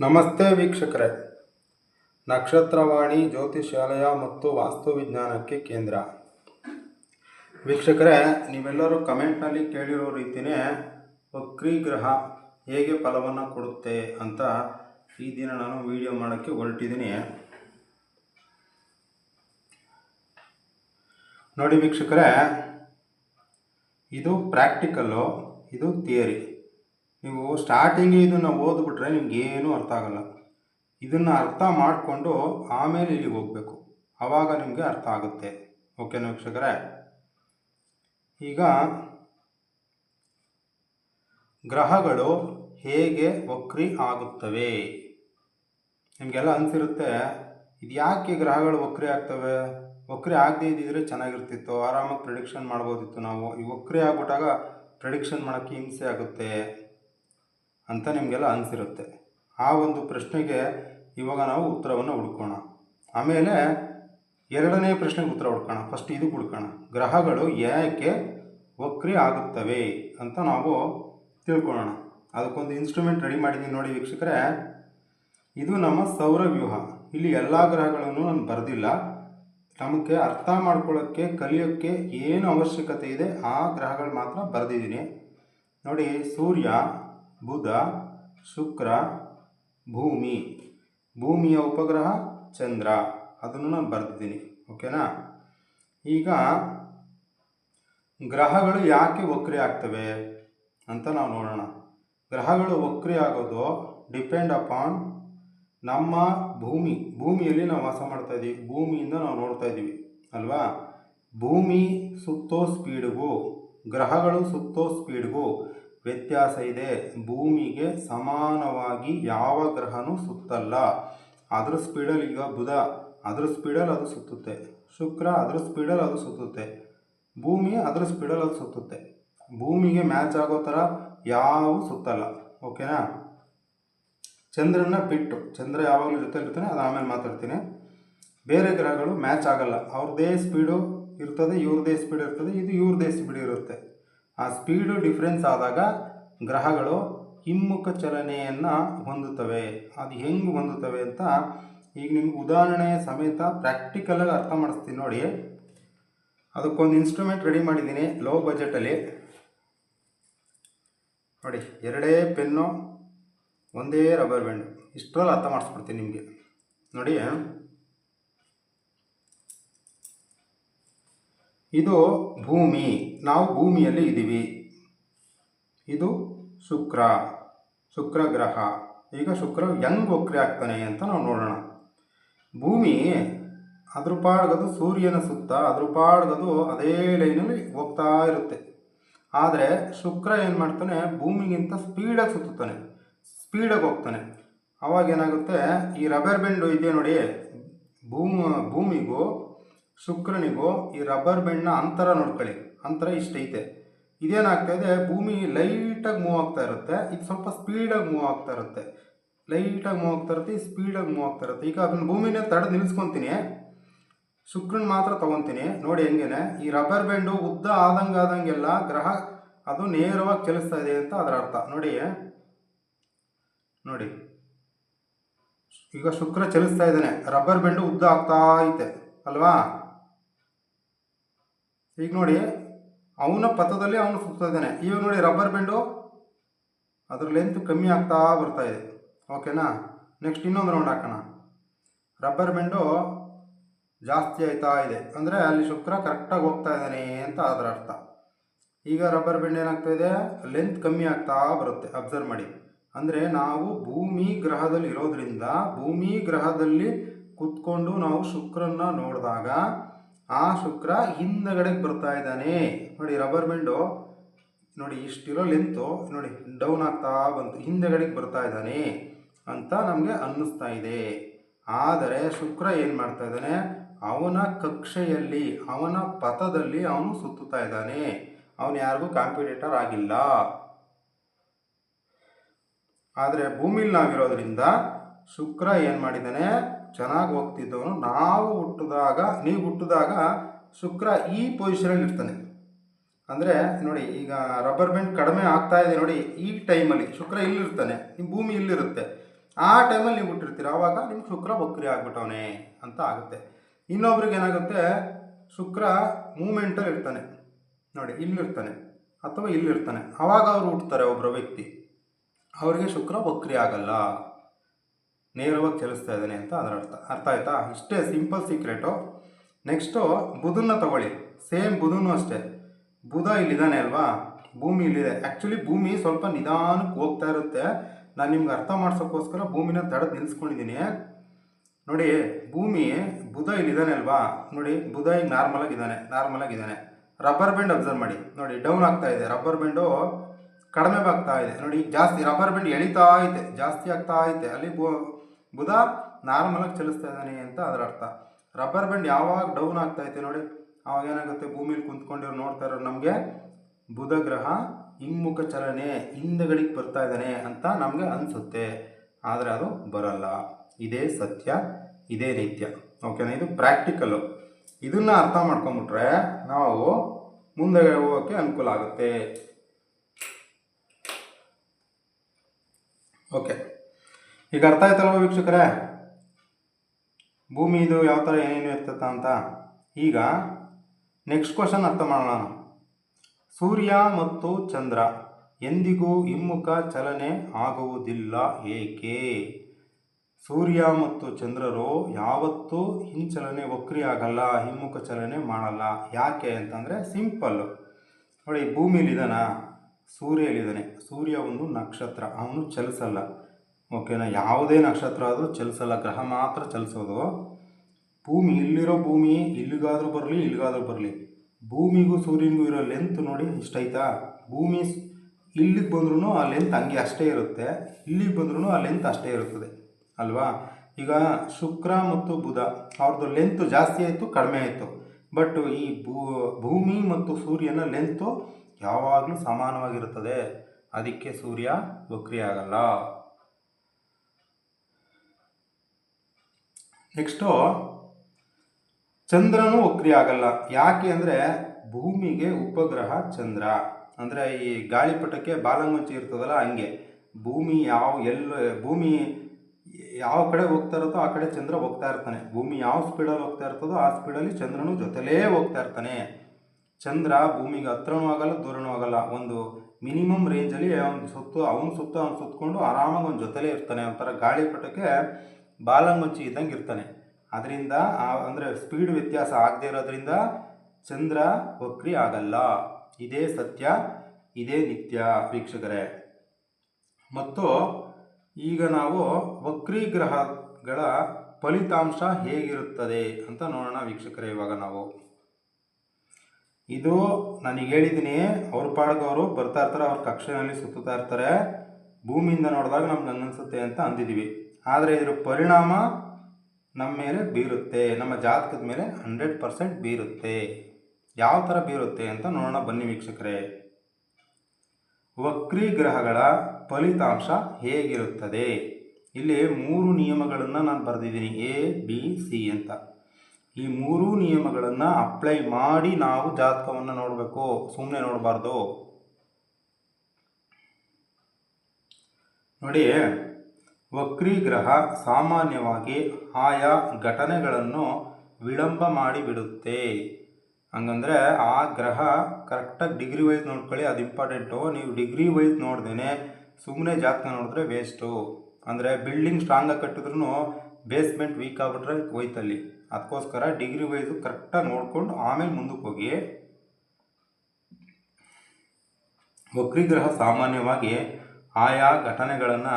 ನಮಸ್ತೆ ವೀಕ್ಷಕರೇ. ನಕ್ಷತ್ರವಾಣಿ ಜ್ಯೋತಿಷಾಲಯ ಮತ್ತು ವಾಸ್ತುವಿಜ್ಞಾನಕ್ಕೆ ಕೇಂದ್ರ. ವೀಕ್ಷಕರೇ, ನೀವೆಲ್ಲರೂ ಕಮೆಂಟ್ನಲ್ಲಿ ಕೇಳಿರೋ ರೀತಿಯೇ ವಕ್ರಿ ಗ್ರಹ ಹೇಗೆ ಫಲವನ್ನು ಕೊಡುತ್ತೆ ಅಂತ ಈ ದಿನ ನಾನು ವಿಡಿಯೋ ಮಾಡೋಕ್ಕೆ ಹೊರಟಿದ್ದೀನಿ. ನೋಡಿ ವೀಕ್ಷಕರೇ, ಇದು ಪ್ರಾಕ್ಟಿಕಲ್ಲು, ಇದು ಥಿಯರಿ. ನೀವು ಸ್ಟಾರ್ಟಿಂಗ್ ಇದನ್ನು ಓದ್ಬಿಟ್ರೆ ನಿಮ್ಗೆ ಏನೂ ಅರ್ಥ ಆಗಲ್ಲ. ಇದನ್ನು ಅರ್ಥ ಮಾಡಿಕೊಂಡು ಆಮೇಲೆ ಇಲ್ಲಿಗೆ ಹೋಗಬೇಕು. ಆವಾಗ ನಿಮಗೆ ಅರ್ಥ ಆಗುತ್ತೆ. ಓಕೆನಾ ವೀಕ್ಷಕರೇ? ಈಗ ಗ್ರಹಗಳು ಹೇಗೆ ವಕ್ರಿ ಆಗುತ್ತವೆ? ನಿಮಗೆಲ್ಲ ಅನಿಸಿರುತ್ತೆ, ಇದು ಯಾಕೆ ಗ್ರಹಗಳು ವಕ್ರಿ ಆಗ್ತವೆ? ವಕ್ರಿ ಆಗದೇ ಇದ್ದಿದ್ರೆ ಚೆನ್ನಾಗಿರ್ತಿತ್ತು. ಆರಾಮಾಗಿ ಪ್ರಿಡಿಕ್ಷನ್ ಮಾಡ್ಬೋದಿತ್ತು ನಾವು. ಈ ವಕ್ರಿ ಆಗ್ಬಿಟ್ಟಾಗ ಪ್ರಿಡಿಕ್ಷನ್ ಮಾಡೋಕ್ಕೆ ಹಿಂಸೆ ಆಗುತ್ತೆ. ಅಂತ ನಿಮಗೆಲ್ಲ ಅನಿಸಿರುತ್ತೆ. ಆ ಒಂದು ಪ್ರಶ್ನೆಗೆ ಇವಾಗ ನಾವು ಉತ್ತರವನ್ನು ಹುಡ್ಕೋಣ. ಆಮೇಲೆ ಎರಡನೇ ಪ್ರಶ್ನೆಗೆ ಉತ್ತರ ಹುಡ್ಕೋಣ. ಫಸ್ಟ್ ಇದು ಹುಡ್ಕೋಣ. ಗ್ರಹಗಳು ಯಾಕೆ ವಕ್ರಿ ಆಗುತ್ತವೆ ಅಂತ ನಾವು ತಿಳ್ಕೊಳ್ಳೋಣ. ಅದಕ್ಕೊಂದು ಇನ್ಸ್ಟ್ರೂಮೆಂಟ್ ರೆಡಿ ಮಾಡಿದ್ದೀನಿ ನೋಡಿ ವೀಕ್ಷಕರೇ. ಇದು ನಮ್ಮ ಸೌರವ್ಯೂಹ ಇಲ್ಲಿ ಎಲ್ಲ ಗ್ರಹಗಳನ್ನು ನಾನು ಬರೆದಿಲ್ಲ. ನಮಗೆ ಅರ್ಥ ಮಾಡ್ಕೊಳ್ಳೋಕ್ಕೆ, ಕಲಿಯೋಕ್ಕೆ ಏನು ಅವಶ್ಯಕತೆ ಇದೆ ಆ ಗ್ರಹಗಳು ಮಾತ್ರ ಬರೆದಿದ್ದೀನಿ. ನೋಡಿ ಸೂರ್ಯ ಬುಧ, ಶುಕ್ರ, ಭೂಮಿ. ಭೂಮಿಯ ಉಪಗ್ರಹ ಚಂದ್ರ. ಅದನ್ನು ನಾನು ಬರೆದಿದ್ದೀನಿ. ಓಕೆನಾ? ಈಗ ಗ್ರಹಗಳು ಯಾಕೆ ವಕ್ರಿ ಆಗ್ತವೆ ಅಂತ ನಾವು ನೋಡೋಣ. ಗ್ರಹಗಳು ವಕ್ರಿ ಆಗೋದು ಡಿಪೆಂಡ್ ಅಪಾನ್ ನಮ್ಮ ಭೂಮಿ. ಭೂಮಿಯಲ್ಲಿ ನಾವು ವಾಸ ಮಾಡ್ತಾ ಇದ್ದೀವಿ. ಭೂಮಿಯಿಂದ ನಾವು ನೋಡ್ತಾ ಇದ್ದೀವಿ. ಅಲ್ವಾ? ಭೂಮಿ ಸುತ್ತೋ ಸ್ಪೀಡ್ಗೂ, ಗ್ರಹಗಳು ಸುತ್ತೋ ಸ್ಪೀಡ್ಗೂ ವ್ಯತ್ಯಾಸ ಇದೆ. ಭೂಮಿಗೆ ಸಮಾನವಾಗಿ ಯಾವ ಗ್ರಹನೂ ಸುತ್ತಲ್ಲ. ಅದ್ರ ಸ್ಪೀಡಲ್ಲಿ ಈಗ ಬುಧ, ಅದ್ರ ಸ್ಪೀಡಲ್ಲಿ ಅದು ಸುತ್ತುತ್ತೆ. ಶುಕ್ರ, ಅದರ ಸ್ಪೀಡಲ್ಲಿ ಅದು ಸುತ್ತುತ್ತೆ. ಭೂಮಿ ಅದ್ರ ಸ್ಪೀಡಲ್ಲಿ ಅದು ಸುತ್ತುತ್ತೆ. ಭೂಮಿಗೆ ಮ್ಯಾಚ್ ಆಗೋ ಥರ ಯಾವ ಸುತ್ತಲ್ಲ. ಓಕೆನಾ? ಚಂದ್ರನ ಬಿಟ್ಟು, ಚಂದ್ರ ಯಾವಾಗಲೂ ಜೊತೆ ಇರ್ತಾನೆ, ಅದು ಆಮೇಲೆ ಮಾತಾಡ್ತೀನಿ. ಬೇರೆ ಗ್ರಹಗಳು ಮ್ಯಾಚ್ ಆಗಲ್ಲ. ಅವ್ರದ್ದೇ ಸ್ಪೀಡು ಇರ್ತದೆ, ಇವ್ರದೇ ಸ್ಪೀಡ್ ಇರ್ತದೆ, ಇದು ಇವ್ರದ್ದೇ ಸ್ಪೀಡ್ ಇರುತ್ತೆ. ಆ ಸ್ಪೀಡು ಡಿಫ್ರೆನ್ಸ್ ಆದಾಗ ಗ್ರಹಗಳು ಹಿಮ್ಮುಖ ಚಲನೆಯನ್ನು ಹೊಂದುತ್ತವೆ. ಅದು ಹೆಂಗೆ ಹೊಂದುತ್ತವೆ ಅಂತ ಈಗ ನಿಮ್ಗೆ ಉದಾಹರಣೆಯ ಸಮೇತ ಪ್ರಾಕ್ಟಿಕಲಾಗಿ ಅರ್ಥ ಮಾಡಿಸ್ತೀನಿ ನೋಡಿ. ಅದಕ್ಕೊಂದು ಇನ್ಸ್ಟ್ರೂಮೆಂಟ್ ರೆಡಿ ಮಾಡಿದ್ದೀನಿ ಲೋ ಬಜೆಟಲ್ಲಿ ನೋಡಿ, ಎರಡೇ ಪೆನ್ನು ಒಂದೇ ರಬ್ಬರ್ ಬ್ಯಾಂಡ್ ಇಷ್ಟರಲ್ಲಿ ಅರ್ಥ ಮಾಡಿಸ್ಬಿಡ್ತೀನಿ ನಿಮಗೆ. ನೋಡಿ. ಇದು ಭೂಮಿ. ನಾವು ಭೂಮಿಯಲ್ಲಿ ಇದ್ದೀವಿ. ಇದು ಶುಕ್ರ. ಶುಕ್ರ ಗ್ರಹ. ಈಗ ಶುಕ್ರ ಹೆಂಗೆ ವಕ್ರಿ ಆಗ್ತಾನೆ ಅಂತ ನಾವು ನೋಡೋಣ. ಭೂಮಿ ಅದ್ರ ಪಾಡ್ಗದು ಸೂರ್ಯನ ಸುತ್ತ, ಅದ್ರ ಪಾಡ್ಗದು ಅದೇ ಲೈನಲ್ಲಿ ಹೋಗ್ತಾ ಇರುತ್ತೆ. ಆದರೆ ಶುಕ್ರ ಏನು ಮಾಡ್ತಾನೆ? ಭೂಮಿಗಿಂತ ಸ್ಪೀಡಾಗಿ ಸುತ್ತುತ್ತಾನೆ. ಸ್ಪೀಡಾಗಿ ಹೋಗ್ತಾನೆ. ಅವಾಗ ಏನಾಗುತ್ತೆ? ಈ ರಬ್ಬರ್ ಬೆಂಡು ಇದೆ ನೋಡಿ. ಭೂಮಿ, ಭೂಮಿಗೂ ಶುಕ್ರನಿಗೂ ಈ ರಬ್ಬರ್ ಬೆಂಡ್ನ ಅಂತರ ನೋಡ್ಕೊಳ್ಳಿ. ಅಂತರ ಇಷ್ಟೈತೆ. ಇದೇನಾಗ್ತಾ ಇದೆ? ಭೂಮಿ ಲೈಟಾಗಿ ಮೂವ್ ಆಗ್ತಾ ಇರುತ್ತೆ. ಇದು ಸ್ವಲ್ಪ ಸ್ಪೀಡಾಗಿ ಮೂವ್ ಆಗ್ತಾ ಇರುತ್ತೆ. ಲೈಟಾಗಿ ಮೂವ್ ಆಗ್ತಾ ಇರುತ್ತೆ ಸ್ಪೀಡಾಗಿ ಮೂವ್ ಆಗ್ತಾ ಇರುತ್ತೆ. ಈಗ ಅದನ್ನ ಭೂಮಿನೇ ತಡೆದು ನಿಲ್ಲಿಸ್ಕೊತೀನಿ ಶುಕ್ರನ್ ಮಾತ್ರ ತೊಗೊತೀನಿ. ನೋಡಿ ಹೆಂಗೇನೆ, ಈ ರಬ್ಬರ್ ಬ್ಯಾಂಡು ಉದ್ದ ಆದಂಗೆ ಆದಂಗೆಲ್ಲ ಗ್ರಹ ಅದು ನೇರವಾಗಿ ಚಲಿಸ್ತಾ ಇದೆ ಅಂತ ಅದರ ಅರ್ಥ. ನೋಡಿ ನೋಡಿ. ಈಗ ಶುಕ್ರ ಚಲಿಸ್ತಾ ಇದ್ದಾನೆ. ರಬ್ಬರ್ ಬೆಂಡು ಉದ್ದ ಆಗ್ತಾ ಐತೆ. ಅಲ್ವಾ? ಈಗ ನೋಡಿ, ಅವನ ಪಥದಲ್ಲಿ ಅವನು ಸುತ್ತಾ ಇದ್ದಾನೆ. ಇವಾಗ ನೋಡಿ ರಬ್ಬರ್ ಬೆಂಡು ಅದ್ರ ಲೆಂತ್ ಕಮ್ಮಿ ಆಗ್ತಾ ಬರ್ತಾ ಇದೆ. ಓಕೆನಾ ನೆಕ್ಸ್ಟ್ ಇನ್ನೊಂದು ರೌಂಡ್ ಹಾಕೋಣ. ರಬ್ಬರ್ ಬೆಂಡು ಜಾಸ್ತಿ ಆಯ್ತಾ ಇದೆ. ಅಂದರೆ ಅಲ್ಲಿ ಶುಕ್ರ ಕರೆಕ್ಟಾಗಿ ಹೋಗ್ತಾ ಇದ್ದಾನೆ ಅಂತ ಅದರ ಅರ್ಥ. ಈಗ ರಬ್ಬರ್ ಬೆಂಡ್ ಏನಾಗ್ತಾ ಇದೆ? ಲೆಂತ್ ಕಮ್ಮಿ ಆಗ್ತಾ ಬರುತ್ತೆ. ಅಬ್ಸರ್ವ್ ಮಾಡಿ. ಅಂದರೆ ನಾವು ಭೂಮಿ ಗ್ರಹದಲ್ಲಿ ಇರೋದ್ರಿಂದ ಭೂಮಿ ಗ್ರಹದಲ್ಲಿ ಕುತ್ಕೊಂಡು ನಾವು ಶುಕ್ರನ್ನ ನೋಡಿದಾಗ ಆ ಶುಕ್ರ ಹಿಂದಗಡೆಗೆ ಬರ್ತಾ ಇದ್ದಾನೆ. ನೋಡಿ ರಬ್ಬರ್ ಬೆಂಡು ನೋಡಿ, ಇಷ್ಟಿರೋ ಲೆಂತು ನೋಡಿ ಡೌನ್ ಆಗ್ತಾ ಬಂತು. ಹಿಂದೆಗಡೆಗೆ ಬರ್ತಾ ಇದ್ದಾನೆ ಅಂತ ನಮಗೆ ಅನ್ನಿಸ್ತಾ ಇದೆ. ಆದರೆ ಶುಕ್ರ ಏನು ಮಾಡ್ತಾ ಇದ್ದಾನೆ? ಅವನ ಕಕ್ಷೆಯಲ್ಲಿ, ಅವನ ಪಥದಲ್ಲಿ ಅವನು ಸುತ್ತುತ್ತಾ ಇದ್ದಾನೆ. ಅವನು ಯಾರಿಗೂ ಕಾಂಪಿಟೇಟರ್ ಆಗಿಲ್ಲ. ಆದರೆ ಭೂಮಿಲಿ ನಾವಿರೋದ್ರಿಂದ ಶುಕ್ರ ಏನು ಮಾಡಿದ್ದಾನೆ? ಚೆನ್ನಾಗಿ ಹೋಗ್ತಿದ್ದವನು. ನಾವು ಹುಟ್ಟಿದಾಗ, ನೀವು ಹುಟ್ಟಿದಾಗ ಶುಕ್ರ ಈ ಪೊಸಿಷನಲ್ಲಿ ಇರ್ತಾನೆ. ಅಂದರೆ ನೋಡಿ, ಈಗ ರಬ್ಬರ್ ಬ್ಯಾಂಡ್ ಕಡಿಮೆ ಆಗ್ತಾ ಇದೆ ನೋಡಿ, ಈ ಟೈಮಲ್ಲಿ ಶುಕ್ರ ಇಲ್ಲಿರ್ತಾನೆ. ನಿಮ್ಮ ಭೂಮಿ ಇಲ್ಲಿರುತ್ತೆ. ಆ ಟೈಮಲ್ಲಿ ನೀವು ಹುಟ್ಟಿರ್ತೀರ. ಆವಾಗ ನಿಮ್ಗೆ ಶುಕ್ರ ಬಕ್ರಿ ಆಗ್ಬಿಟ್ಟವನೆ ಅಂತ ಆಗುತ್ತೆ. ಇನ್ನೊಬ್ರಿಗೆ ಏನಾಗುತ್ತೆ? ಶುಕ್ರ ಮೂಮೆಂಟಲ್ಲಿ ಇರ್ತಾನೆ. ನೋಡಿ, ಇಲ್ಲಿರ್ತಾನೆ ಅಥವಾ ಇಲ್ಲಿರ್ತಾನೆ. ಆವಾಗ ಅವರು ಹುಟ್ಟುತ್ತಾರೆ ಒಬ್ಬರ ವ್ಯಕ್ತಿ. ಅವರಿಗೆ ಶುಕ್ರ ಬಕ್ರಿ ಆಗಲ್ಲ. ನೇರವಾಗಿ ಚಲಿಸ್ತಾ ಇದ್ದಾನೆ ಅಂತ ಅದರ ಅರ್ಥ. ಅರ್ಥ ಆಯ್ತಾ? ಅಷ್ಟೇ ಸಿಂಪಲ್ ಸೀಕ್ರೆಟು ನೆಕ್ಸ್ಟು ಬುಧನ್ನ ತಗೊಳ್ಳಿ. ಸೇಮ್ ಬುಧನೂ ಅಷ್ಟೇ. ಬುಧ ಇಲ್ಲಿದ್ದಾನೆ ಅಲ್ವಾ? ಭೂಮಿ ಇಲ್ಲಿದೆ. ಆ್ಯಕ್ಚುಲಿ ಭೂಮಿ ಸ್ವಲ್ಪ ನಿಧಾನಕ್ಕೆ ಹೋಗ್ತಾ ಇರುತ್ತೆ. ನಾನು ನಿಮ್ಗೆ ಅರ್ಥ ಮಾಡ್ಸೋಕ್ಕೋಸ್ಕರ ಭೂಮಿನ ತಡೆದು ನಿಲ್ಲಿಸ್ಕೊಂಡಿದ್ದೀನಿ ನೋಡಿ, ಭೂಮಿ ಬುಧ ಇಲ್ಲಿದ್ದಾನೆ ಅಲ್ವಾ? ನೋಡಿ, ಬುಧ ಈಗ ನಾರ್ಮಲ್ ಆಗಿದ್ದಾನೆ ನಾರ್ಮಲ್ ಆಗಿದ್ದಾನೆ ರಬ್ಬರ್ ಬ್ಯಾಂಡ್ ಅಬ್ಸರ್ವ್ ಮಾಡಿ. ನೋಡಿ ಡೌನ್ ಆಗ್ತಾ ಇದೆ. ರಬ್ಬರ್ ಬ್ಯಾಂಡು ಕಡಿಮೆ ಆಗ್ತಾ ಇದೆ. ನೋಡಿ, ಜಾಸ್ತಿ ರಬ್ಬರ್ ಬ್ಯಾಂಡ್ ಎಳಿತಾ ಇದೆ. ಜಾಸ್ತಿ ಆಗ್ತಾ ಐತೆ ಅಲ್ಲಿ ಬುಧ ನಾರ್ಮಲ್ ಆಗಿ ಚಲಿಸ್ತಾ ಇದ್ದಾನೆ ಅಂತ ಅದರ ಅರ್ಥ. ರಬ್ಬರ್ ಬ್ಯಾಂಡ್ ಯಾವಾಗ ಡೌನ್ ಆಗ್ತಾ ಐತೆ ನೋಡಿ, ಅವಾಗ ಏನಾಗುತ್ತೆ, ಭೂಮಿಲಿ ಕುಂತ್ಕೊಂಡಿರೋ ನೋಡ್ತಾ ಇರೋ ನಮಗೆ ಬುಧ ಗ್ರಹ ಹಿಮ್ಮುಖ ಚಲನೆ ಹಿಂದಗಡಿಗೆ ಬರ್ತಾ ಇದ್ದಾನೆ ಅಂತ ನಮಗೆ ಅನಿಸುತ್ತೆ. ಆದರೆ ಅದು ಬರಲ್ಲ. ಇದೇ ಸತ್ಯ, ಇದೇ ನಿತ್ಯ ಓಕೆನಾ, ಇದು ಪ್ರಾಕ್ಟಿಕಲ್ಲು ಇದನ್ನು ಅರ್ಥ ಮಾಡ್ಕೊಂಬಿಟ್ರೆ ನಾವು ಮುಂದೆ ಹೋಗೋಕ್ಕೆ ಅನುಕೂಲ ಆಗುತ್ತೆ. ಓಕೆ. ಈಗ ಅರ್ಥ ಆಯ್ತಲ್ವ ವೀಕ್ಷಕರೇ? ಭೂಮಿ ಇದು ಯಾವ ಥರ ಏನೇನು ಇರ್ತದ ಅಂತ? ಈಗ ನೆಕ್ಸ್ಟ್ ಕ್ವಶನ್ ಅರ್ಥ ಮಾಡೋಣ. ಸೂರ್ಯ ಮತ್ತು ಚಂದ್ರ ಎಂದಿಗೂ ಹಿಮ್ಮುಖ ಚಲನೆ ಆಗುವುದಿಲ್ಲ ಏಕೆ? ಸೂರ್ಯ ಮತ್ತು ಚಂದ್ರರು ಯಾವತ್ತೂ ಹಿಂಚಲನೆ ವಕ್ರಿ ಆಗಲ್ಲ ಹಿಮ್ಮುಖ ಚಲನೆ ಮಾಡಲ್ಲ. ಯಾಕೆ ಅಂತಂದರೆ ಸಿಂಪಲ್ಲು ನೋಡಿ, ಭೂಮಿಯಲ್ಲಿದ್ದಾನ? ಸೂರ್ಯಲಿದ್ದಾನೆ ಸೂರ್ಯ ಒಂದು ನಕ್ಷತ್ರ, ಅವನು ಚಲಿಸಲ್ಲ. ಓಕೆನಾ? ಯಾವುದೇ ನಕ್ಷತ್ರ ಆದರೂ ಚಲಿಸಲ್ಲ. ಗ್ರಹ ಮಾತ್ರ ಚಲಿಸೋದು. ಭೂಮಿ ಇಲ್ಲಿರೋ ಭೂಮಿ, ಇಲ್ಲಿಗಾದರೂ ಬರಲಿ ಇಲ್ಲಿಗಾದರೂ ಬರಲಿ. ಭೂಮಿಗೂ ಸೂರ್ಯನಿಗೂ ಇರೋ ಲೆಂತ್ ನೋಡಿ ಇಷ್ಟೈತಾ ಭೂಮಿ ಇಲ್ಲಿಗೆ ಬಂದ್ರೂ ಆ ಲೆಂತ್ ಹಂಗೆ ಅಷ್ಟೇ ಇರುತ್ತೆ. ಇಲ್ಲಿಗೆ ಬಂದ್ರೂ ಆ ಲೆಂತ್ ಅಷ್ಟೇ ಇರುತ್ತದೆ ಅಲ್ವಾ? ಈಗ ಶುಕ್ರ ಮತ್ತು ಬುಧ ಅವ್ರದ್ದು ಲೆಂತ್ ಜಾಸ್ತಿ ಆಯಿತು, ಕಡಿಮೆ ಆಯಿತು. ಬಟ್ ಈ ಭೂಮಿ ಮತ್ತು ಸೂರ್ಯನ ಲೆಂತು ಯಾವಾಗಲೂ ಸಮಾನವಾಗಿರುತ್ತದೆ. ಅದಕ್ಕೆ ಸೂರ್ಯ ವಕ್ರಿ ಆಗಲ್ಲ ನೆಕ್ಸ್ಟು ಚಂದ್ರನೂ ಆಗಲ್ಲ. ಯಾಕೆ ಅಂದರೆ ಭೂಮಿಗೆ ಉಪಗ್ರಹ ಚಂದ್ರ. ಅಂದರೆ ಈ ಗಾಳಿಪಟಕ್ಕೆ ಬಾಲಂಗುಂಚಿ ಇರ್ತದಲ್ಲ ಹಂಗೆ. ಭೂಮಿ ಯಾವ ಎಲ್ಲ, ಭೂಮಿ ಯಾವ ಕಡೆ ಹೋಗ್ತಾ ಇರುತ್ತೋ ಆ ಕಡೆ ಚಂದ್ರ ಹೋಗ್ತಾ ಇರ್ತಾನೆ. ಭೂಮಿ ಯಾವ ಸ್ಪೀಡಲ್ಲಿ ಹೋಗ್ತಾ ಇರ್ತದೋ ಆ ಸ್ಪೀಡಲ್ಲಿ ಚಂದ್ರನು ಜೊತೆಲೇ ಹೋಗ್ತಾ ಇರ್ತಾನೆ. ಚಂದ್ರ ಭೂಮಿಗೆ ಹತ್ರನೂ ಆಗಲ್ಲ, ದೂರನೂ ಆಗಲ್ಲ. ಒಂದು ಮಿನಿಮಮ್ ರೇಂಜಲ್ಲಿ ಅವ್ನು ಸುತ್ತು, ಅವನು ಸುತ್ತ, ಅವ್ನು ಸುತ್ತಕೊಂಡು ಆರಾಮಾಗಿ ಒಂದು ಜೊತೆಲೇ ಇರ್ತಾನೆ. ಒಂಥರ ಗಾಳಿಪಟಕ್ಕೆ ಬಾಲಂಗುಂಚಿ ಇದ್ದಂಗೆ ಇರ್ತಾನೆ. ಅದರಿಂದ ಅಂದರೆ ಸ್ಪೀಡ್ ವ್ಯತ್ಯಾಸ ಆಗದೆ ಇರೋದ್ರಿಂದ ಚಂದ್ರ ವಕ್ರಿ ಆಗಲ್ಲ. ಇದೇ ಸತ್ಯ, ಇದೇ ನಿತ್ಯ ವೀಕ್ಷಕರೇ. ಮತ್ತು ಈಗ ನಾವು ವಕ್ರಿ ಗ್ರಹಗಳ ಫಲಿತಾಂಶ ಹೇಗಿರುತ್ತದೆ ಅಂತ ನೋಡೋಣ ವೀಕ್ಷಕರೇ ಇವಾಗ ನಾವು. ಇದು ನನಗೆ ಹೇಳಿದ್ದೀನಿ ಅವ್ರ ಪಾಡ್ಗವರು ಬರ್ತಾ ಇರ್ತಾರೆ, ಅವ್ರ ಕಕ್ಷೆಯಲ್ಲಿ ಸುತ್ತುತ್ತಾ ಇರ್ತಾರೆ. ಭೂಮಿಯಿಂದ ನೋಡಿದಾಗ ನಮ್ಗೆ ಹಂಗನ್ಸುತ್ತೆ ಅಂತ ಅಂದಿದ್ದೀವಿ ಆದರೆ ಇದರ ಪರಿಣಾಮ ನಮ್ಮ ಮೇಲೆ ಬೀರುತ್ತೆ. ನಮ್ಮ ಜಾತಕದ ಮೇಲೆ ಹಂಡ್ರೆಡ್ ಪರ್ಸೆಂಟ್ ಬೀರುತ್ತೆ. ಯಾವ ಥರ ಬೀರುತ್ತೆ ಅಂತ ನೋಡೋಣ ಬನ್ನಿ ವೀಕ್ಷಕರೇ. ವಕ್ರಿ ಗ್ರಹಗಳ ಫಲಿತಾಂಶ ಹೇಗಿರುತ್ತದೆ? ಇಲ್ಲಿ ಮೂರು ನಿಯಮಗಳನ್ನು ನಾನು ಬರೆದಿದ್ದೀನಿ. ಎ, ಬಿ, ಸಿ ಅಂತ. ಈ ಮೂರೂ ನಿಯಮಗಳನ್ನು ಅಪ್ಲೈ ಮಾಡಿ ನಾವು ಜಾತಕವನ್ನು ನೋಡಬೇಕು. ಸುಮ್ಮನೆ ನೋಡಬಾರ್ದು. ನೋಡಿ ವಕ್ರಿ ಗ್ರಹ ಸಾಮಾನ್ಯವಾಗಿ ಆಯಾ ಘಟನೆಗಳನ್ನು ವಿಳಂಬ ಮಾಡಿಬಿಡುತ್ತೆ. ಹಂಗಂದ್ರೆ ಆ ಗ್ರಹ ಕರೆಕ್ಟಾಗಿ ಡಿಗ್ರಿ ವೈಸ್ ನೋಡ್ಕೊಳ್ಳಿ, ಅದು ಇಂಪಾರ್ಟೆಂಟು ನೀವು ಡಿಗ್ರಿ ವೈಸ್ ನೋಡ್ದೇನೆ ಸುಮ್ಮನೆ ಜಾತಕ ನೋಡಿದ್ರೆ ವೇಸ್ಟು ಅಂದರೆ ಬಿಲ್ಡಿಂಗ್ ಸ್ಟ್ರಾಂಗಾಗಿ ಕಟ್ಟಿದ್ರು ಬೇಸ್ಮೆಂಟ್ ವೀಕ್ ಆಗ್ಬಿಟ್ರೆ ಹೋಯ್ತಲ್ಲಿ. ಅದಕ್ಕೋಸ್ಕರ ಡಿಗ್ರಿ ವೈಸು ಕರೆಕ್ಟಾಗಿ ನೋಡ್ಕೊಂಡು ಆಮೇಲೆ ಮುಂದಕ್ಕೆ ಹೋಗಿ. ವಕ್ರಿಗ್ರಹ ಸಾಮಾನ್ಯವಾಗಿ ಆಯಾ ಘಟನೆಗಳನ್ನು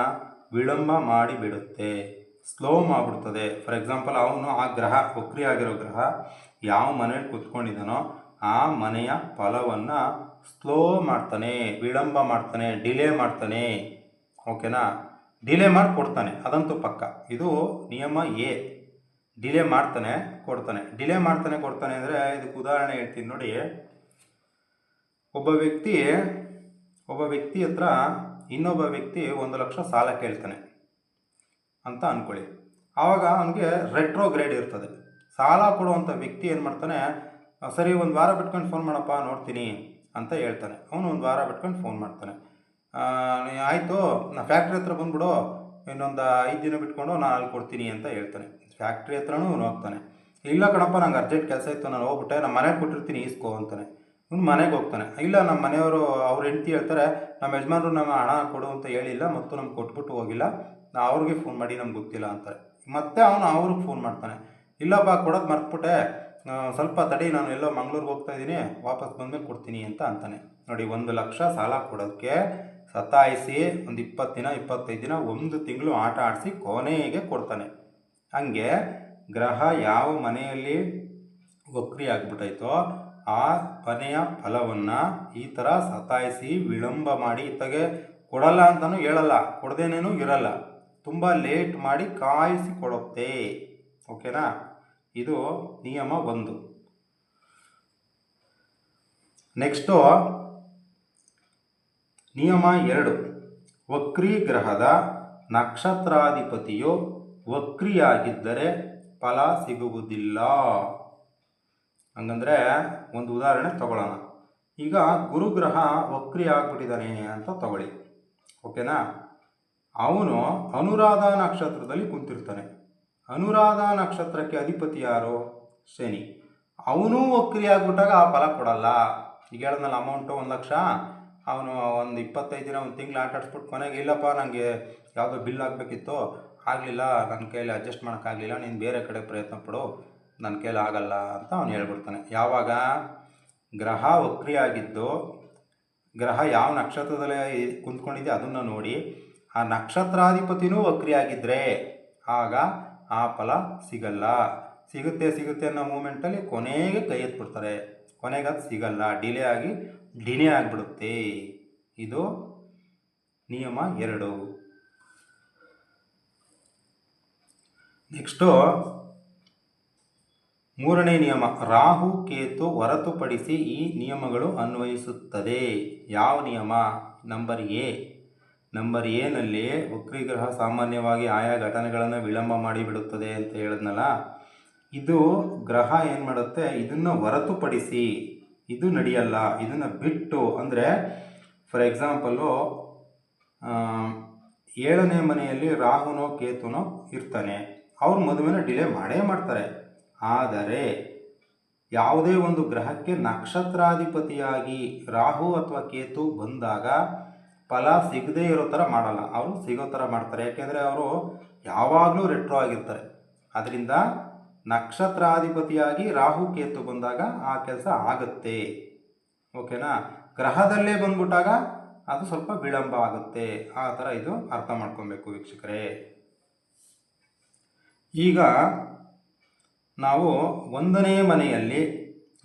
ವಿಳಂಬ ಮಾಡಿಬಿಡುತ್ತೆ. ಸ್ಲೋ ಮಾಡಿಬಿಡ್ತದೆ. ಫಾರ್ ಎಕ್ಸಾಂಪಲ್ ಅವನು ಆ ಗ್ರಹ, ವಕ್ರಿ ಆಗಿರೋ ಗ್ರಹ ಯಾವ ಮನೇಲಿ ಕೂತ್ಕೊಂಡಿದ್ದಾನೋ ಆ ಮನೆಯ ಫಲವನ್ನು ಸ್ಲೋ ಮಾಡ್ತಾನೆ, ವಿಳಂಬ ಮಾಡ್ತಾನೆ, ಡಿಲೇ ಮಾಡ್ತಾನೆ. ಓಕೆನಾ? ಡಿಲೇ ಮಾಡಿ ಕೊಡ್ತಾನೆ ಅದಂತೂ ಪಕ್ಕ. ಇದು ನಿಯಮ ಎ. ಡಿಲೇ ಮಾಡ್ತಾನೆ, ಕೊಡ್ತಾನೆ. ಡಿಲೇ ಮಾಡ್ತಾನೆ, ಕೊಡ್ತಾನೆ ಅಂದರೆ ಇದಕ್ಕೆ ಉದಾಹರಣೆ ಹೇಳ್ತೀನಿ ನೋಡಿ. ಒಬ್ಬ ವ್ಯಕ್ತಿ ಒಬ್ಬ ವ್ಯಕ್ತಿ ಹತ್ರ ಇನ್ನೊಬ್ಬ ವ್ಯಕ್ತಿ ಒಂದು ಲಕ್ಷ ಸಾಲ ಕೇಳ್ತಾನೆ ಅಂತ ಅಂದ್ಕೊಳ್ಳಿ ಆವಾಗ ಅವನಿಗೆ ರೆಟ್ರೋಗ್ರೇಡ್ ಇರ್ತದೆ. ಸಾಲ ಕೊಡುವಂಥ ವ್ಯಕ್ತಿ ಏನು ಮಾಡ್ತಾನೆ, ಸರಿ, ಒಂದು ವಾರ ಬಿಟ್ಕೊಂಡು ಫೋನ್ ಮಾಡಪ್ಪ, ನೋಡ್ತೀನಿ ಅಂತ ಹೇಳ್ತಾನೆ. ಅವನು ಒಂದು ವಾರ ಬಿಟ್ಕೊಂಡು ಫೋನ್ ಮಾಡ್ತಾನೆ. ಆಯಿತು, ನಾ ಫ್ಯಾಕ್ಟ್ರಿ ಹತ್ರ ಬಂದ್ಬಿಡು, ಇನ್ನೊಂದು ಐದು ದಿನ ಬಿಟ್ಕೊಂಡು ನಾನು ಅಲ್ಲಿ ಕೊಡ್ತೀನಿ ಅಂತ ಹೇಳ್ತಾನೆ. ಫ್ಯಾಕ್ಟ್ರಿ ಹತ್ರನೂ ಹೋಗ್ತಾನೆ. ಇಲ್ಲ ಕಣಪ್ಪ, ನಂಗೆ ಅರ್ಜೆಂಟ್ ಕೆಲಸ ಇತ್ತು, ನಾನು ಹೋಗ್ಬಿಟ್ಟೆ ನಮ್ಮ ಮನೆಗೆ ಕೊಟ್ಟಿರ್ತೀನಿ, ಈಸ್ಕೋ ಅಂತಾನೆ. ಇವ್ನು ಮನೆಗೆ ಹೋಗ್ತಾನೆ. ಇಲ್ಲ ನಮ್ಮ ಮನೆಯವರು ಅವ್ರ ಹೆಂಡ್ತಿ ಹೇಳ್ತಾರೆ ನಮ್ಮ ಯಜಮಾನರು ನಮ್ಮ ಹಣ ಕೊಡು ಅಂತ ಹೇಳಿಲ್ಲ ಮತ್ತು ನಮ್ಗೆ ಕೊಟ್ಬಿಟ್ಟು ಹೋಗಿಲ್ಲ. ನಾ ಅವ್ರಿಗೆ ಫೋನ್ ಮಾಡಿ, ನಮ್ಗೆ ಗೊತ್ತಿಲ್ಲ ಅಂತಾರೆ. ಮತ್ತೆ ಅವನು ಅವ್ರಿಗೆ ಫೋನ್ ಮಾಡ್ತಾನೆ. ಇಲ್ಲಪ್ಪ ಕೊಡೋದು ಮರ್ತ್ಬಿಟ್ಟೆ. ಸ್ವಲ್ಪ ತಡಿ, ನಾನು ಎಲ್ಲೋ ಮಂಗ್ಳೂರಿಗೆ ಹೋಗ್ತಾ ಇದ್ದೀನಿ. ವಾಪಸ್ ಬಂದ್ಮೇಲೆ ಕೊಡ್ತೀನಿ ಅಂತ ಅಂತಾನೆ. ನೋಡಿ, ಒಂದು ಲಕ್ಷ ಸಾಲ ಕೊಡೋಕ್ಕೆ ಸತಾಯಿಸಿ, ಒಂದು ಇಪ್ಪತ್ತು ದಿನ, ಇಪ್ಪತ್ತೈದು ದಿನ, ಒಂದು ತಿಂಗಳು ಆಟ ಆಡಿಸಿ ಕೊನೆಗೆ ಕೊಡ್ತಾನೆ. ಹಂಗೆ ಗ್ರಹ ಯಾವ ಮನೆಯಲ್ಲಿ ವಕ್ರಿ ಆಗ್ಬಿಟ್ಟೈತೋ ಆ ಕೊನೆಯ ಫಲವನ್ನು ಈ ಥರ ಸತಾಯಿಸಿ ವಿಳಂಬ ಮಾಡಿ ಇತ್ತಗೆ ಕೊಡಲ್ಲ ಅಂತಲೂ ಹೇಳಲ್ಲ, ಕೊಡದೇನೇನು ಇರಲ್ಲ. ತುಂಬ ಲೇಟ್ ಮಾಡಿ ಕಾಯಿಸಿ ಕೊಡುತ್ತೆ. ಓಕೆನಾ? ಇದು ನಿಯಮ ಒಂದು. ನೆಕ್ಸ್ಟು, ನಿಯಮ ಎರಡು. ವಕ್ರಿ ಗ್ರಹದ ನಕ್ಷತ್ರಾಧಿಪತಿಯು ವಕ್ರಿಯಾಗಿದ್ದರೆ ಫಲ ಸಿಗುವುದಿಲ್ಲ. ಹಂಗಂದ್ರೆ ಒಂದು ಉದಾಹರಣೆ ತಗೊಳ್ಳೋಣ. ಈಗ ಗುರುಗ್ರಹ ವಕ್ರಿ ಆಗ್ಬಿಟ್ಟಿದ್ದಾನೆ ಅಂತ ತಗೊಳ್ಳಿ. ಓಕೆನಾ? ಅವನು ಅನುರಾಧ ನಕ್ಷತ್ರದಲ್ಲಿ ಕುಂತಿರ್ತಾನೆ. ಅನುರಾಧ ನಕ್ಷತ್ರಕ್ಕೆ ಅಧಿಪತಿ ಯಾರು? ಶನಿ. ಅವನು ವಕ್ರಿ ಆಗ್ಬಿಟ್ಟಾಗ ಆ ಫಲ ಕೊಡಲ್ಲ. ಈಗ ಹೇಳಿದ್ನಲ್ಲ ಅಮೌಂಟು ಒಂದು ಲಕ್ಷ. ಅವನು ಒಂದು ಇಪ್ಪತ್ತೈದು ದಿನ, ಒಂದು ತಿಂಗಳು ಆಟ ಆಡಿಸ್ಬಿಟ್ಟು ಕೊನೆಗೆ, ಇಲ್ಲಪ್ಪ ನನಗೆ ಯಾವುದೋ ಬಿಲ್ ಆಗಬೇಕಿತ್ತು. ಆಗಲಿಲ್ಲ ನನ್ನ ಕೈಯಲ್ಲಿ ಅಡ್ಜಸ್ಟ್ ಮಾಡೋಕ್ಕಾಗಲಿಲ್ಲ, ನೀನು ಬೇರೆ ಕಡೆ ಪ್ರಯತ್ನ ಪಡು. ನನ್ನ ಕೈಲಿ ಆಗಲ್ಲ ಅಂತ ಅವನು ಹೇಳ್ಬಿಡ್ತಾನೆ. ಯಾವಾಗ ಗ್ರಹ ವಕ್ರಿಯಾಗಿದ್ದು, ಗ್ರಹ ಯಾವ ನಕ್ಷತ್ರದಲ್ಲಿ ಕುಂತ್ಕೊಂಡಿದೆ ಅದನ್ನು ನೋಡಿ ಆ ನಕ್ಷತ್ರಾಧಿಪತಿನೂ ವಕ್ರಿಯಾಗಿದ್ದರೆ ಆಗ ಆ ಫಲ ಸಿಗಲ್ಲ. ಸಿಗುತ್ತೆ ಸಿಗುತ್ತೆ ಅನ್ನೋ ಮೂಮೆಂಟಲ್ಲಿ ಕೊನೆಗೆ ಕೈ ಎತ್ಬಿಡ್ತಾರೆ. ಕೊನೆಗೆ ಅದು ಸಿಗಲ್ಲ. ಡಿಲೇ ಆಗಿ ಡಿನೇ ಆಗಿಬಿಡುತ್ತೆ. ಇದು ನಿಯಮ ಎರಡು. ನೆಕ್ಸ್ಟು ಮೂರನೇ ನಿಯಮ, ರಾಹು ಕೇತು ಹೊರತುಪಡಿಸಿ ಈ ನಿಯಮಗಳು ಅನ್ವಯಿಸುತ್ತದೆ. ಯಾವ ನಿಯಮ? ನಂಬರ್ ಎ ನಂಬರ್ ಎನಲ್ಲಿ ವಕ್ರಿಗ್ರಹ ಸಾಮಾನ್ಯವಾಗಿ ಆಯಾ ಘಟನೆಗಳನ್ನು ವಿಳಂಬ ಮಾಡಿಬಿಡುತ್ತದೆ ಅಂತ ಹೇಳಿದ್ನಲ್ಲ? ಇದು ಗ್ರಹ ಏನು ಮಾಡುತ್ತೆ? ಇದನ್ನು ಹೊರತುಪಡಿಸಿ. ಇದು ನಡೆಯಲ್ಲ. ಇದನ್ನು ಬಿಟ್ಟು ಅಂದರೆ ಫಾರ್ ಎಕ್ಸಾಂಪಲ್ಲು ಏಳನೇ ಮನೆಯಲ್ಲಿ ರಾಹುನೋ ಕೇತುನೋ ಇರ್ತಾನೆ. ಅವ್ರ ಮದುವೆನ ಡಿಲೇ ಮಾಡೇ ಮಾಡ್ತಾರೆ. ಆದರೆ ಯಾವುದೇ ಒಂದು ಗ್ರಹಕ್ಕೆ ನಕ್ಷತ್ರಾಧಿಪತಿಯಾಗಿ ರಾಹು ಅಥವಾ ಕೇತು ಬಂದಾಗ ಫಲ ಸಿಗದೇ ಇರೋ ಥರ ಮಾಡಲ್ಲ. ಅವರು ಸಿಗೋ ಥರ ಮಾಡ್ತಾರೆ. ಯಾಕೆಂದರೆ ಅವರು ಯಾವಾಗಲೂ ರೆಟ್ರೋ ಆಗಿರ್ತಾರೆ. ಅದರಿಂದ ನಕ್ಷತ್ರಾಧಿಪತಿಯಾಗಿ ರಾಹು, ಕೇತು ಬಂದಾಗ ಆ ಕೆಲಸ ಆಗುತ್ತೆ. ಓಕೆನಾ? ಗ್ರಹದಲ್ಲೇ ಬಂದ್ಬಿಟ್ಟಾಗ ಅದು ಸ್ವಲ್ಪ ವಿಳಂಬ ಆಗುತ್ತೆ. ಆ ಥರ ಇದು ಅರ್ಥ ಮಾಡ್ಕೊಬೇಕು ವೀಕ್ಷಕರೇ. ಈಗ ನಾವು ಒಂದನೇ ಮನೆಯಲ್ಲಿ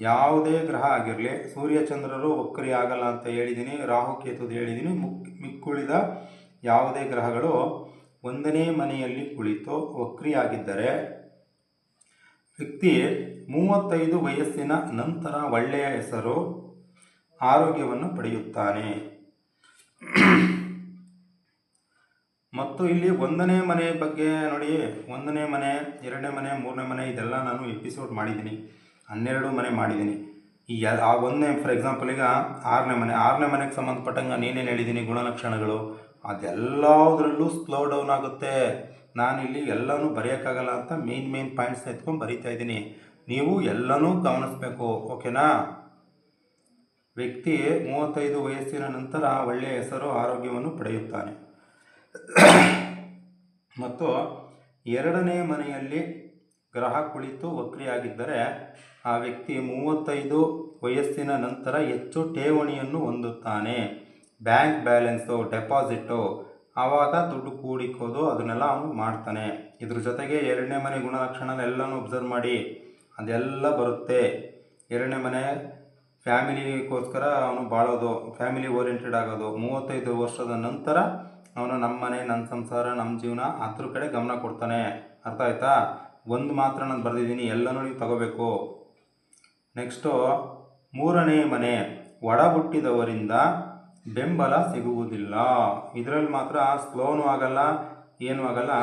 ಯಾವುದೇ ಗ್ರಹ ಆಗಿರಲಿ ಸೂರ್ಯಚಂದ್ರರು ವಕ್ರಿ ಆಗಲ್ಲ ಅಂತ ಹೇಳಿದ್ದೀನಿ ರಾಹು ಕೇತುದು ಹೇಳಿದ್ದೀನಿ ಮುಕ್, ಮಿಕ್ಕುಳಿದ ಯಾವುದೇ ಗ್ರಹಗಳು ಒಂದನೇ ಮನೆಯಲ್ಲಿ ಕುಳಿತು ವಕ್ರಿಯಾಗಿದ್ದರೆ ವ್ಯಕ್ತಿ ಮೂವತ್ತೈದು ವಯಸ್ಸಿನ ನಂತರ ಒಳ್ಳೆಯ ಹೆಸರು, ಆರೋಗ್ಯವನ್ನು ಪಡೆಯುತ್ತಾನೆ. ಮತ್ತು ಇಲ್ಲಿ ಒಂದನೇ ಮನೆ ಬಗ್ಗೆ ನೋಡಿ, ಒಂದನೇ ಮನೆ, ಎರಡನೇ ಮನೆ, ಮೂರನೇ ಮನೆ, ಇದೆಲ್ಲ ನಾನು ಎಪಿಸೋಡ್ ಮಾಡಿದ್ದೀನಿ. ಹನ್ನೆರಡು ಮನೆ ಮಾಡಿದ್ದೀನಿ. ಈ ಆ ಒಂದನೇ ಫಾರ್ ಎಕ್ಸಾಂಪಲ್ ಈಗ ಆರನೇ ಮನೆ, ಆರನೇ ಮನೆಗೆ ಸಂಬಂಧಪಟ್ಟಂಗೆ ನೀನೇನು ಹೇಳಿದ್ದೀನಿ ಗುಣಲಕ್ಷಣಗಳು? ಅದೆಲ್ಲದರಲ್ಲೂ ಸ್ಲೋ ಡೌನ್ ಆಗುತ್ತೆ. ನಾನಿಲ್ಲಿ ಎಲ್ಲನೂ ಬರೆಯೋಕ್ಕಾಗಲ್ಲ ಅಂತ ಮೇನ್ ಮೇನ್ ಪಾಯಿಂಟ್ಸ್ ಎತ್ಕೊಂಡು ಬರಿತಾ ಇದ್ದೀನಿ. ನೀವು ಎಲ್ಲನೂ ಗಮನಿಸ್ಬೇಕು ಓಕೆನಾ ವ್ಯಕ್ತಿ ಮೂವತ್ತೈದು ವಯಸ್ಸಿನ ನಂತರ ಒಳ್ಳೆಯ ಹೆಸರು, ಆರೋಗ್ಯವನ್ನು ಪಡೆಯುತ್ತಾನೆ. ಮತ್ತು ಎರಡನೇ ಮನೆಯಲ್ಲಿ ಗ್ರಹ ಕುಳಿತು ವಕ್ರಿಯಾಗಿದ್ದರೆ ಆ ವ್ಯಕ್ತಿ ಮೂವತ್ತೈದು ವಯಸ್ಸಿನ ನಂತರ ಹೆಚ್ಚು ಠೇವಣಿಯನ್ನು ಹೊಂದುತ್ತಾನೆ. ಬ್ಯಾಂಕ್ ಬ್ಯಾಲೆನ್ಸು ಡೆಪಾಸಿಟ್ಟು ಆವಾಗ ದುಡ್ಡು ಕೂಡಿಕೋದು, ಅದನ್ನೆಲ್ಲ ಅವನು ಮಾಡ್ತಾನೆ. ಇದ್ರ ಜೊತೆಗೆ ಎರಡನೇ ಮನೆ ಗುಣಲಕ್ಷಣ ಎಲ್ಲನೂ ಒಬ್ಸರ್ವ್ ಮಾಡಿ, ಅದೆಲ್ಲ ಬರುತ್ತೆ. ಎರಡನೇ ಮನೆ ಫ್ಯಾಮಿಲಿಗೋಸ್ಕರ ಅವನು ಬಾಳೋದು ಫ್ಯಾಮಿಲಿ ಓರಿಯೆಂಟೆಡ್ ಆಗೋದು. ಮೂವತ್ತೈದು ವರ್ಷದ ನಂತರ ಅವನು ನಮ್ಮ ಮನೆ, ನನ್ನ ಸಂಸಾರ, ನಮ್ಮ ಜೀವನ ಅದ್ರ ಕಡೆ ಗಮನ ಕೊಡ್ತಾನೆ. ಅರ್ಥ ಆಯ್ತಾ? ಒಂದು ಮಾತ್ರ ನಾನು ಬರೆದಿದ್ದೀನಿ, ಎಲ್ಲನೂ ನೀವು ತಗೋಬೇಕು. ನೆಕ್ಸ್ಟು ಮೂರನೇ ಮನೆ ಒಡ ಹುಟ್ಟಿದವರಿಂದ ಬೆಂಬಲ ಸಿಗುವುದಿಲ್ಲ. ಇದರಲ್ಲಿ ಮಾತ್ರ ಸ್ಲೋನು ಆಗಲ್ಲ, ಏನೂ ಆಗಲ್ಲ,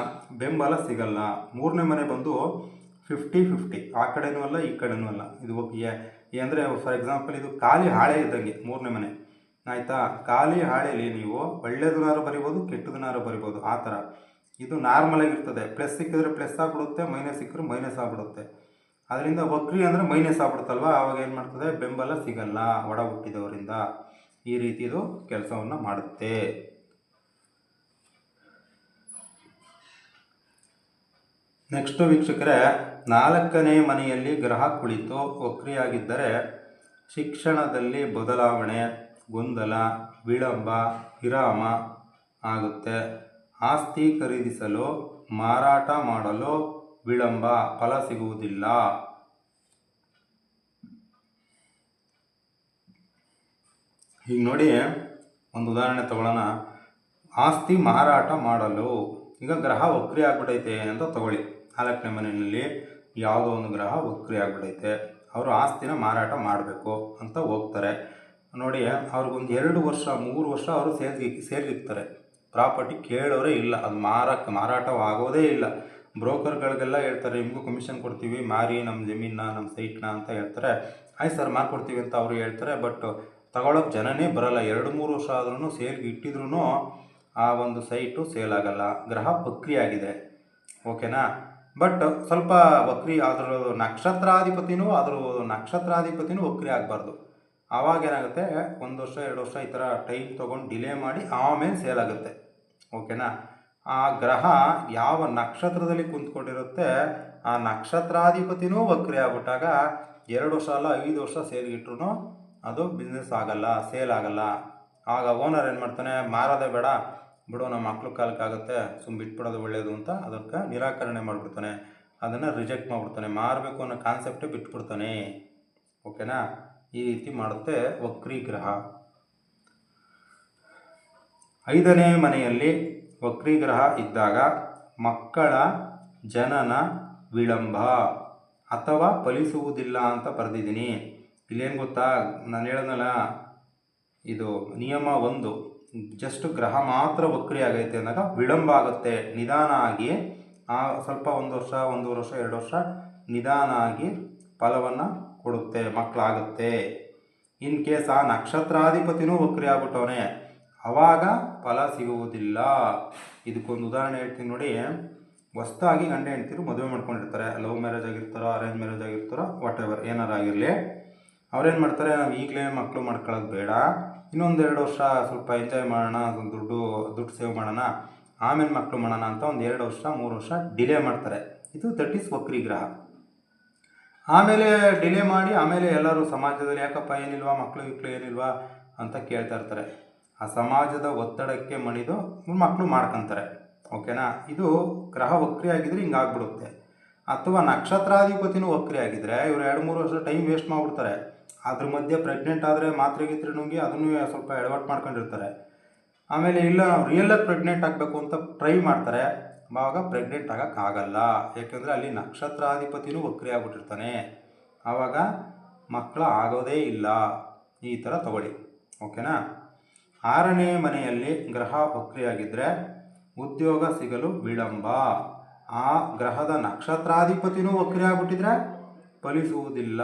ಬೆಂಬಲ ಸಿಗಲ್ಲ. ಮೂರನೇ ಮನೆ ಬಂದು ಫಿಫ್ಟಿ ಫಿಫ್ಟಿ ಆ ಕಡೆನೂ ಅಲ್ಲ, ಈ ಕಡೆನೂ ಅಲ್ಲ. ಇದು ಅಂದರೆ ಫಾರ್ ಎಕ್ಸಾಂಪಲ್ ಇದು ಖಾಲಿ ಹಾಳೆ ಇದ್ದಂಗೆ ಮೂರನೇ ಮನೆ. ಆಯಿತಾ? ಖಾಲಿ ಹಾಳೆಯಲ್ಲಿ ನೀವು ಒಳ್ಳೆಯದನ್ನಾರು ಬರಿಬೋದು ಕೆಟ್ಟದನ್ನಾರು ಬರಿಬೋದು, ಆ ಥರ. ಇದು ನಾರ್ಮಲ್ ಆಗಿರ್ತದೆ. ಪ್ಲಸ್ ಸಿಕ್ಕಿದ್ರೆ ಪ್ಲಸ್ ಆಗ್ಬಿಡುತ್ತೆ, ಮೈನಸ್ ಸಿಕ್ಕಿದ್ರೆ ಮೈನಸ್ ಆಗ್ಬಿಡುತ್ತೆ. ಅದರಿಂದ ವಕ್ರಿ ಅಂದರೆ ಮೈನಸ್ ಆಗ್ಬಿಡುತ್ತಲ್ವ? ಆವಾಗ ಏನು ಮಾಡ್ತದೆ? ಬೆಂಬಲ ಸಿಗಲ್ಲ, ಒಡ ಹುಟ್ಟಿದವರಿಂದ. ಈ ರೀತಿದು ಕೆಲಸವನ್ನು ಮಾಡುತ್ತೆ. ನೆಕ್ಸ್ಟ್ ವೀಕ್ಷಕರೇ, ನಾಲ್ಕನೇ ಮನೆಯಲ್ಲಿ ಗ್ರಹ ಕುಳಿತು ವಕ್ರಿಯಾಗಿದ್ದರೆ ಶಿಕ್ಷಣದಲ್ಲಿ ಬದಲಾವಣೆ ಗೊಂದಲ, ವಿಳಂಬ, ವಿರಾಮ ಆಗುತ್ತೆ. ಆಸ್ತಿ ಖರೀದಿಸಲು, ಮಾರಾಟ ಮಾಡಲು ವಿಳಂಬ ಫಲ ಸಿಗುವುದಿಲ್ಲ. ಈಗ ನೋಡಿ, ಒಂದು ಉದಾಹರಣೆ ತಗೊಳ್ಳೋಣ. ಆಸ್ತಿ ಮಾರಾಟ ಮಾಡಲು, ಈಗ ಗ್ರಹ ವಕ್ರಿ ಆಗ್ಬಿಟ್ಟೈತೆ ಅಂತ ತಗೊಳ್ಳಿ. ನಾಲ್ಕನೇ ಮನೆಯಲ್ಲಿ ಯಾವುದೋ ಒಂದು ಗ್ರಹ ವಕ್ರಿ ಆಗ್ಬಿಟ್ಟೈತೆ ಅವರು ಆಸ್ತಿನ ಮಾರಾಟ ಮಾಡಬೇಕು ಅಂತ ಹೋಗ್ತಾರೆ. ನೋಡಿ, ಅವ್ರಿಗೊಂದು ಎರಡು ವರ್ಷ, ಮೂರು ವರ್ಷ ಅವರು ಸೇಲ್ಗೆ ಸೇರಿರ್ತಾರೆ ಪ್ರಾಪರ್ಟಿ ಕೇಳೋರೇ ಇಲ್ಲ. ಅದು ಮಾರಕ್ಕೆ ಮಾರಾಟವಾಗೋದೇ ಇಲ್ಲ. ಬ್ರೋಕರ್ಗಳಿಗೆಲ್ಲ ಹೇಳ್ತಾರೆ, ನಿಮಗೂ ಕಮಿಷನ್ ಕೊಡ್ತೀವಿ. ಮಾರಿ ನಮ್ಮ ಜಮೀನ ನಮ್ಮ ಸೈಟ್ನ ಅಂತ ಹೇಳ್ತಾರೆ. ಆಯ್ತು ಸರ್, ಮಾರ್ಕೊಡ್ತೀವಿ ಅಂತ ಅವರು ಹೇಳ್ತಾರೆ. ಬಟ್ ತಗೊಳ್ಳೋಕೆ ಜನನೇ ಬರಲ್ಲ. ಎರಡು, ಮೂರು ವರ್ಷ ಆದ್ರೂ ಸೇಲ್ಗೆ ಇಟ್ಟಿದ್ರೂ ಆ ಒಂದು ಸೈಟು ಸೇಲ್ ಆಗಲ್ಲ. ಗ್ರಹ ವಕ್ರಿ ಆಗಿದೆ. ಓಕೆನಾ? ಬಟ್ ಸ್ವಲ್ಪ ವಕ್ರಿ ಅದರ ನಕ್ಷತ್ರಾಧಿಪತಿನೂ ಅದರ ನಕ್ಷತ್ರಾಧಿಪತಿನೂ ವಕ್ರಿ ಆಗಬಾರ್ದು. ಆವಾಗ ಏನಾಗುತ್ತೆ? ಒಂದು ವರ್ಷ, ಎರಡು ವರ್ಷ ಈ ಥರ ಟೈಮ್ ತೊಗೊಂಡು ಡಿಲೇ ಮಾಡಿ ಆಮೇಲೆ ಸೇಲ್ ಆಗುತ್ತೆ. ಓಕೆನಾ? ಆ ಗ್ರಹ ಯಾವ ನಕ್ಷತ್ರದಲ್ಲಿ ಕುಂತ್ಕೊಂಡಿರುತ್ತೆ? ಆ ನಕ್ಷತ್ರಾಧಿಪತಿನೂ ವಕ್ರಿ ಆಗ್ಬಿಟ್ಟಾಗ ಎರಡು ವರ್ಷ ಅಲ್ಲ, ಐದು ವರ್ಷ ಸೇಲ್ಗಿಟ್ರು ಅದು ಬಿಸ್ನೆಸ್ ಆಗಲ್ಲ, ಸೇಲ್ ಆಗಲ್ಲ. ಆಗ ಓನರ್ ಏನು ಮಾಡ್ತಾನೆ? ಮಾರೋದೇ ಬೇಡ. ಬಿಡು, ನಮ್ಮ ಮಕ್ಳು ಕಾಲಕ್ಕಾಗುತ್ತೆ. ಸುಮ್ಮ ಬಿಟ್ಬಿಡೋದು ಒಳ್ಳೆಯದು ಅಂತ ಅದಕ್ಕೆ ನಿರಾಕರಣೆ ಮಾಡಿಬಿಡ್ತಾನೆ. ಅದನ್ನು ರಿಜೆಕ್ಟ್ ಮಾಡಿಬಿಡ್ತಾನೆ. ಮಾರಬೇಕು ಅನ್ನೋ ಕಾನ್ಸೆಪ್ಟೇ ಬಿಟ್ಬಿಡ್ತಾನೆ. ಓಕೆನಾ? ಈ ರೀತಿ ಮಾಡುತ್ತೆ ವಕ್ರಿ ಗ್ರಹ ಐದನೇ ಮನೆಯಲ್ಲಿ ವಕ್ರಿ ಗ್ರಹ ಇದ್ದಾಗ ಮಕ್ಕಳ ಜನನ ವಿಳಂಬ ಅಥವಾ ಫಲಿಸುವುದಿಲ್ಲ ಅಂತ ಬರೆದಿದ್ದೀನಿ. ಇಲ್ಲೇನು ಗೊತ್ತಾ? ನಾನು ಹೇಳೋದಲ್ಲ ಇದು ನಿಯಮ ಒಂದು. ಜಸ್ಟ್ ಗ್ರಹ ಮಾತ್ರ ವಕ್ರಿ ಆಗೈತೆ ಅಂದಾಗ ವಿಳಂಬ ಆಗುತ್ತೆ. ನಿಧಾನ ಆಗಿ, ಆ ಸ್ವಲ್ಪ ಒಂದು ವರ್ಷ ಒಂದು ವರ್ಷ, ಎರಡು ವರ್ಷ ನಿಧಾನ ಆಗಿ ಫಲವನ್ನು ಕೊಡುತ್ತೆ, ಮಕ್ಕಳಾಗುತ್ತೆ. ಇನ್ ಕೇಸ್ ಆ ನಕ್ಷತ್ರಾಧಿಪತಿನೂ ವಕ್ರಿ ಆಗ್ಬಿಟ್ಟವನೇ ಅವಾಗ ಫಲ ಸಿಗುವುದಿಲ್ಲ. ಇದಕ್ಕೊಂದು ಉದಾಹರಣೆ ಹೇಳ್ತೀನಿ ನೋಡಿ. ಹೊಸ್ದಾಗಿ ಗಂಡ ಹೆಂಡ್ತಿರು ಮದುವೆ ಮಾಡ್ಕೊಂಡಿರ್ತಾರೆ. ಲವ್ ಮ್ಯಾರೇಜ್ ಆಗಿರ್ತಾರೋ, ಅರೇಂಜ್ ಮ್ಯಾರೇಜ್ ಆಗಿರ್ತಾರೋ ವಾಟ್ ಎವರ್ ಏನಾರಾಗಿರಲಿ ಅವ್ರೇನು ಮಾಡ್ತಾರೆ? ನಾವು ಈಗಲೇ ಮಕ್ಕಳು ಮಾಡ್ಕೊಳ್ಳೋದು ಬೇಡ. ಇನ್ನೊಂದು ಎರಡು ವರ್ಷ ಸ್ವಲ್ಪ ಎಂಜಾಯ್ ಮಾಡೋಣ ದುಡ್ಡು ದುಡ್ಡು ಸೇವ್ ಮಾಡೋಣ, ಆಮೇಲೆ ಮಕ್ಕಳು ಮಾಡೋಣ ಅಂತ ಒಂದು ಎರಡು ವರ್ಷ, ಮೂರು ವರ್ಷ ಡಿಲೇ ಮಾಡ್ತಾರೆ. ಇದು ದಟ್ ಈಸ್ ವಕ್ರಿ ಗ್ರಹ ಆಮೇಲೆ ಡಿಲೇ ಮಾಡಿ, ಆಮೇಲೆ ಎಲ್ಲರೂ ಸಮಾಜದಲ್ಲಿ, ಯಾಕಪ್ಪ ಏನಿಲ್ವಾ ಮಕ್ಕಳು ಗಿಕ್ಳು ಏನಿಲ್ವಾ? ಅಂತ ಕೇಳ್ತಾ ಇರ್ತಾರೆ. ಆ ಸಮಾಜದ ಒತ್ತಡಕ್ಕೆ ಮಣಿದು ಮಕ್ಕಳು ಮಾಡ್ಕೊತಾರೆ. ಓಕೆನಾ? ಇದು ಗ್ರಹ ವಕ್ರಿ ಆಗಿದ್ರೆ ಹಿಂಗಾಗ್ಬಿಡುತ್ತೆ ಅಥವಾ ನಕ್ಷತ್ರಾಧಿಪತಿನೂ ವಕ್ರಿ ಆಗಿದ್ರೆ ಇವರು ಎರಡು, ಮೂರು ವರ್ಷ ಟೈಮ್ ವೇಸ್ಟ್ ಮಾಡಿಬಿಡ್ತಾರೆ. ಅದ್ರ ಮಧ್ಯೆ ಪ್ರೆಗ್ನೆಂಟ್ ಆದರೆ ಮಾತ್ರೆ ಗಿತ್ರೆ ನುಂಗಿ ಅದನ್ನು ಸ್ವಲ್ಪ ಎಡವಟ್ ಮಾಡ್ಕೊಂಡಿರ್ತಾರೆ. ಆಮೇಲೆ ಇಲ್ಲ, ನಾವು ರಿಯಲಾಗಿ ಪ್ರೆಗ್ನೆಂಟ್ ಆಗಬೇಕು ಅಂತ ಟ್ರೈ ಮಾಡ್ತಾರೆ. ಆವಾಗ ಪ್ರೆಗ್ನೆಂಟ್ ಆಗೋಕ್ಕಾಗಲ್ಲ ಯಾಕೆಂದರೆ ಅಲ್ಲಿ ನಕ್ಷತ್ರಾಧಿಪತಿನೂ ವಕ್ರಿ ಆಗ್ಬಿಟ್ಟಿರ್ತಾನೆ. ಆವಾಗ ಮಕ್ಕಳು ಆಗೋದೇ ಇಲ್ಲ. ಈ ಥರ ತಗೊಳ್ಳಿ. ಓಕೆನಾ? ಆರನೇ ಮನೆಯಲ್ಲಿ ಗ್ರಹ ವಕ್ರಿಯಾಗಿದ್ದರೆ ಉದ್ಯೋಗ ಸಿಗಲು ವಿಳಂಬ. ಆ ಗ್ರಹದ ನಕ್ಷತ್ರಾಧಿಪತಿನೂ ವಕ್ರಿ ಆಗ್ಬಿಟ್ಟಿದ್ರೆ ಫಲಿಸುವುದಿಲ್ಲ.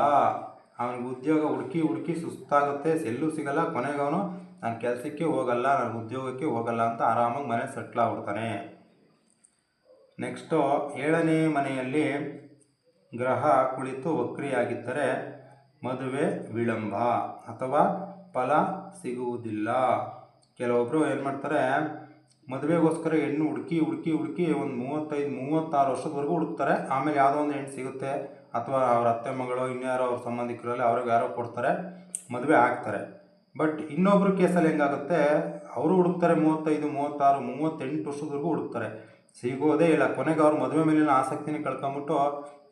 ಅವನಿಗೆ ಉದ್ಯೋಗ ಹುಡುಕಿ ಹುಡುಕಿ ಸುಸ್ತಾಗುತ್ತೆ. ಸೆಲ್ಲು ಸಿಗಲ್ಲ. ಕೊನೆಗೆ ಅವನು ನಾನು ಕೆಲಸಕ್ಕೆ ಹೋಗಲ್ಲ. ನಾನು ಉದ್ಯೋಗಕ್ಕೆ ಹೋಗಲ್ಲ. ಅಂತ ಆರಾಮಾಗಿ ಮನೆ ಸೆಟ್ಲ್ ಆಗ್ಬಿಡ್ತಾನೆ. ನೆಕ್ಸ್ಟು ಏಳನೇ ಮನೆಯಲ್ಲಿ ಗ್ರಹ ಕುಳಿತು ವಕ್ರಿಯಾಗಿದ್ದರೆ ಮದುವೆ ವಿಳಂಬ ಅಥವಾ ಫಲ ಸಿಗುವುದಿಲ್ಲ. ಕೆಲವೊಬ್ಬರು ಏನು ಮಾಡ್ತಾರೆ, ಮದುವೆಗೋಸ್ಕರ ಹೆಣ್ಣು ಹುಡುಕಿ ಹುಡುಕಿ ಹುಡುಕಿ ಒಂದು ಮೂವತ್ತೈದು, ಮೂವತ್ತಾರು ವರ್ಷದವರೆಗೂ ಹುಡುಕ್ತಾರೆ. ಆಮೇಲೆ ಯಾವುದೋ ಒಂದು ಹೆಣ್ಣು ಸಿಗುತ್ತೆ. ಅಥವಾ ಅವ್ರ ಅತ್ತೆ ಮಗಳು, ಇನ್ಯಾರೋ ಅವ್ರ ಸಂಬಂಧಿಕರಲ್ಲಿ ಅವ್ರಿಗೆ ಯಾರೋ ಕೊಡ್ತಾರೆ, ಮದುವೆ ಆಗ್ತಾರೆ. ಬಟ್ ಇನ್ನೊಬ್ಬರು ಕೇಸಲ್ಲಿ ಹೆಂಗಾಗುತ್ತೆ, ಅವರು ಹುಡುಕ್ತಾರೆ ಮೂವತ್ತೈದು, ಮೂವತ್ತಾರು, ಮೂವತ್ತೆಂಟು ವರ್ಷದವರೆಗೂ ಹುಡುಕ್ತಾರೆ. ಸಿಗೋದೇ ಇಲ್ಲ. ಕೊನೆಗೆ ಅವ್ರ ಮದುವೆ ಮೇಲಿನ ಆಸಕ್ತಿನೇ ಕಳ್ಕೊಂಬಿಟ್ಟು,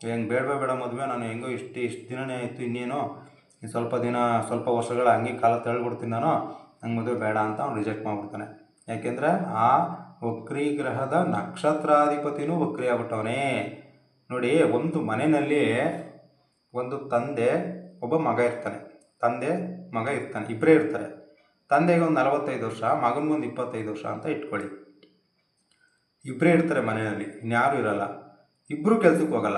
ಹೆಂಗೆ ಬೇಡವೇ ಬೇಡ ಮದುವೆ, ನಾನು ಹೆಂಗೋ ಇಷ್ಟು ಇಷ್ಟು ದಿನನೇ ಆಯಿತು ಇನ್ನೇನು ಇನ್ನು ಸ್ವಲ್ಪ ದಿನ ಸ್ವಲ್ಪ ವರ್ಷಗಳ ಹಂಗೆ ಕಾಲ ತಳ್ಳಿಬಿಡ್ತೀನಿ ನಾನು, ನಂಗೆ ಮದುವೆ ಬೇಡ ಅಂತ ಅವ್ನು ರಿಜೆಕ್ಟ್ ಮಾಡಿಬಿಡ್ತಾನೆ. ಯಾಕೆಂದರೆ ಆ ವಕ್ರಿ ಗ್ರಹದ ನಕ್ಷತ್ರಾಧಿಪತಿನೂ ವಕ್ರಿ ಆಗ್ಬಿಟ್ಟವನೇ ನೋಡಿ, ಒಂದು ಮನೆಯಲ್ಲಿ ಒಂದು ತಂದೆ, ಒಬ್ಬ ಮಗ ಇರ್ತಾನೆ. ತಂದೆ, ಮಗ ಇರ್ತಾನೆ. ಇಬ್ಬರೇ ಇರ್ತಾರೆ. ತಂದೆಗೆ ಒಂದು ನಲವತ್ತೈದು ವರ್ಷ, ಮಗನಿಗೊಂದು ಇಪ್ಪತ್ತೈದು ವರ್ಷ ಅಂತ ಇಟ್ಕೊಳ್ಳಿ. ಇಬ್ಬರೇ ಇರ್ತಾರೆ ಮನೆಯಲ್ಲಿ ಇನ್ಯಾರೂ ಇರಲ್ಲ. ಇಬ್ಬರು ಕೆಲ್ಸಕ್ಕೆ ಹೋಗಲ್ಲ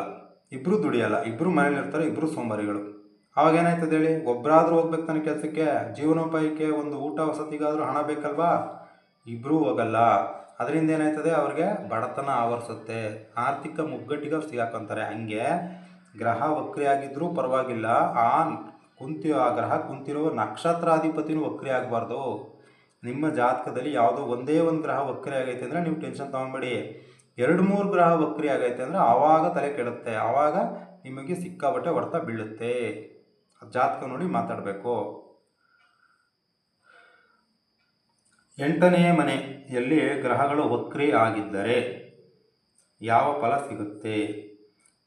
ಇಬ್ಬರು ದುಡಿಯಲ್ಲ ಇಬ್ಬರು ಮನೇಲಿ ಇರ್ತಾರೆ ಇಬ್ಬರು ಸೋಮಾರಿಗಳು ಅವಾಗ ಏನಾಯ್ತದೆ ಹೇಳಿ? ಒಬ್ಬರಾದ್ರೂ ಹೋಗ್ಬೇಕು ತನ್ನ ಕೆಲಸಕ್ಕೆ, ಜೀವನೋಪಾಯಕ್ಕೆ ಒಂದು ಊಟ ವಸತಿಗಾದರೂ ಹಣ ಬೇಕಲ್ವಾ? ಇಬ್ಬರೂ ಹೋಗಲ್ಲ. ಅದರಿಂದ ಏನಾಯ್ತದೆ? ಅವ್ರಿಗೆ ಬಡತನ ಆವರಿಸುತ್ತೆ. ಆರ್ಥಿಕ ಮುಗ್ಗಟ್ಟಿಗೆ ಸಿಗಾಕೊಂತಾರೆ. ಹಂಗೆ ಗ್ರಹ ವಕ್ರಿ ಆಗಿದ್ರೂ ಪರವಾಗಿಲ್ಲ. ಆ ಕುಂತಿ ಆ ಗ್ರಹ ಕುಂತಿರೋ ನಕ್ಷತ್ರಾಧಿಪತಿನೂ ವಕ್ರಿ ಆಗಬಾರ್ದು ನಿಮ್ಮ ಜಾತಕದಲ್ಲಿ ಯಾವುದೋ ಒಂದೇ ಒಂದು ಗ್ರಹ ವಕ್ರಿ ಆಗೈತೆ ಅಂದರೆ ನೀವು ಟೆನ್ಷನ್ ತೊಗೊಬೇಡಿ. ಎರಡು ಮೂರು ಗ್ರಹ ವಕ್ರಿ ಆಗೈತೆ ಅಂದರೆ ಆವಾಗ ತಲೆ ಕೆಡುತ್ತೆ, ಆವಾಗ ನಿಮಗೆ ಸಿಕ್ಕಾಬಟ್ಟೆ ಹೊಡೆತ ಬೀಳುತ್ತೆ. ಜಾತಕ ನೋಡಿ ಮಾತಾಡಬೇಕು. ಎಂಟನೆಯ ಮನೆಯಲ್ಲಿ ಗ್ರಹಗಳು ವಕ್ರಿ ಆಗಿದ್ದರೆ ಯಾವ ಫಲ ಸಿಗುತ್ತೆ?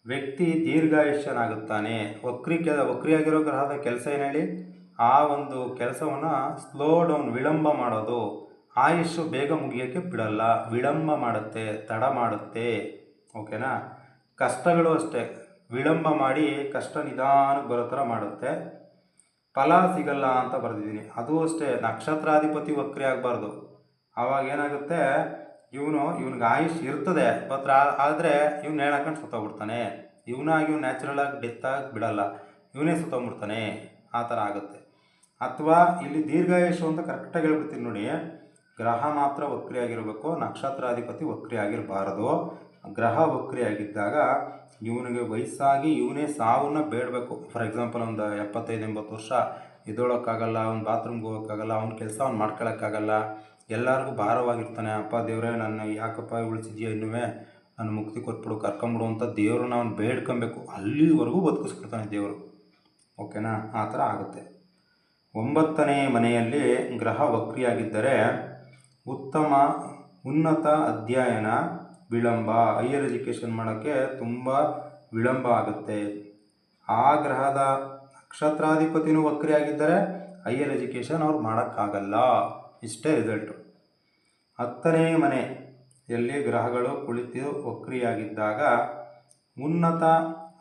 ವ್ಯಕ್ತಿ ದೀರ್ಘಾಯುಷ್ಯನಾಗುತ್ತಾನೆ. ವಕ್ರಿ ಕೆ, ವಕ್ರಿಯಾಗಿರೋ ಗ್ರಹದ ಕೆಲಸ ಏನು ಹೇಳಿ? ಆ ಒಂದು ಕೆಲಸವನ್ನು ಸ್ಲೋ ಡೌನ್ ವಿಳಂಬ ಮಾಡೋದು. ಆಯುಷ್ಯು ಬೇಗ ಮುಗಿಯೋಕ್ಕೆ ಬಿಡಲ್ಲ. ವಿಳಂಬ ಮಾಡುತ್ತೆ, ತಡ ಮಾಡುತ್ತೆ. ಓಕೆನಾ ಕಷ್ಟಗಳು ಅಷ್ಟೇ. ವಿಳಂಬ ಮಾಡಿ ಕಷ್ಟ ನಿಧಾನಕ್ಕೆ ಬರೋ ಥರ ಮಾಡುತ್ತೆ. ಫಲ ಸಿಗಲ್ಲ ಅಂತ ಬರೆದಿದ್ದೀನಿ. ಅದು ಅಷ್ಟೇ. ನಕ್ಷತ್ರಾಧಿಪತಿ ವಕ್ರಿ ಆಗಬಾರ್ದು. ಆವಾಗ ಏನಾಗುತ್ತೆ? ಇವನು, ಇವನಿಗೆ ಆಯುಷ್ ಇರ್ತದೆ. ಬಟ್ ಆದರೆ ಇವ್ನು ಹೇಳಾಕೊಂಡು ಸುತ್ತೋಗ್ಬಿಡ್ತಾನೆ. ಇವನಾಗಿ ಇವ್ನು ನ್ಯಾಚುರಲ್ ಆಗಿ ಡೆತ್ ಆಗಿ ಬಿಡಲ್ಲ. ಇವನೇ ಸುತ್ತೋಗ್ಬಿಡ್ತಾನೆ. ಆ ಥರ ಆಗುತ್ತೆ. ಅಥವಾ ಇಲ್ಲಿ ದೀರ್ಘಾಯುಷು ಅಂತ ಕರೆಕ್ಟಾಗಿ ಹೇಳ್ಬಿಡ್ತೀನಿ ನೋಡಿ. ಗ್ರಹ ಮಾತ್ರ ವಕ್ರಿ ಆಗಿರಬೇಕು ನಕ್ಷತ್ರಾಧಿಪತಿ ವಕ್ರಿ ಆಗಿರಬಾರದು ಗ್ರಹ ವಕ್ರಿ ಆಗಿದ್ದಾಗ ಇವನಿಗೆ ವಯಸ್ಸಾಗಿ ಇವನೇ ಸಾವನ್ನ ಬೇಡಬೇಕು. ಫಾರ್ ಎಕ್ಸಾಂಪಲ್ ಒಂದು ಎಪ್ಪತ್ತೈದು, ಎಂಬತ್ತು ವರ್ಷ ಇದೊಳಕ್ಕಾಗಲ್ಲ ಅವ್ನು ಬಾತ್ರೂಮ್ಗೆ ಹೋಗೋಕ್ಕಾಗಲ್ಲ, ಅವ್ನ ಕೆಲಸ ಅವ್ನು ಮಾಡ್ಕೊಳ್ಳೋಕ್ಕಾಗಲ್ಲ ಎಲ್ಲರಿಗೂ ಭಾರವಾಗಿರ್ತಾನೆ. ಅಪ್ಪ, ದೇವರೇ, ನನ್ನ ಯಾಕಪ್ಪ ಉಳಿಸಿದ್ಯಾ ಇನ್ನುವೇ? ನನ್ನ ಮುಕ್ತಿ ಕೊಟ್ಬಿಡು, ಕರ್ಕೊಂಬಿಡು ಅಂತ ದೇವ್ರನ್ನ ಅವ್ನು ಬೇಡ್ಕೊಬೇಕು. ಅಲ್ಲಿವರೆಗೂ ಬದುಕಿಸ್ಬಿಡ್ತಾನೆ ದೇವರು. ಓಕೆನಾ ಆ ಥರ ಆಗುತ್ತೆ. ಒಂಬತ್ತನೇ ಮನೆಯಲ್ಲಿ ಗ್ರಹ ವಕ್ರಿಯಾಗಿದ್ದರೆ ಉತ್ತಮ ಉನ್ನತ ಅಧ್ಯಯನ ವಿಳಂಬ ಹೈಯರ್ ಎಜುಕೇಷನ್ ಮಾಡೋಕ್ಕೆ ತುಂಬ ವಿಳಂಬ ಆಗುತ್ತೆ. ಆ ಗ್ರಹದ ನಕ್ಷತ್ರಾಧಿಪತಿನೂ ವಕ್ರಿಯಾಗಿದ್ದರೆ ಹೈಯರ್ ಎಜುಕೇಷನ್ ಅವ್ರು ಮಾಡೋಕ್ಕಾಗಲ್ಲ. ಇಷ್ಟೇ ರಿಸಲ್ಟು ಹತ್ತನೇ ಮನೆಯಲ್ಲಿ ಗ್ರಹಗಳು ಕುಳಿತು ವಕ್ರಿಯಾಗಿದ್ದಾಗ ಉನ್ನತ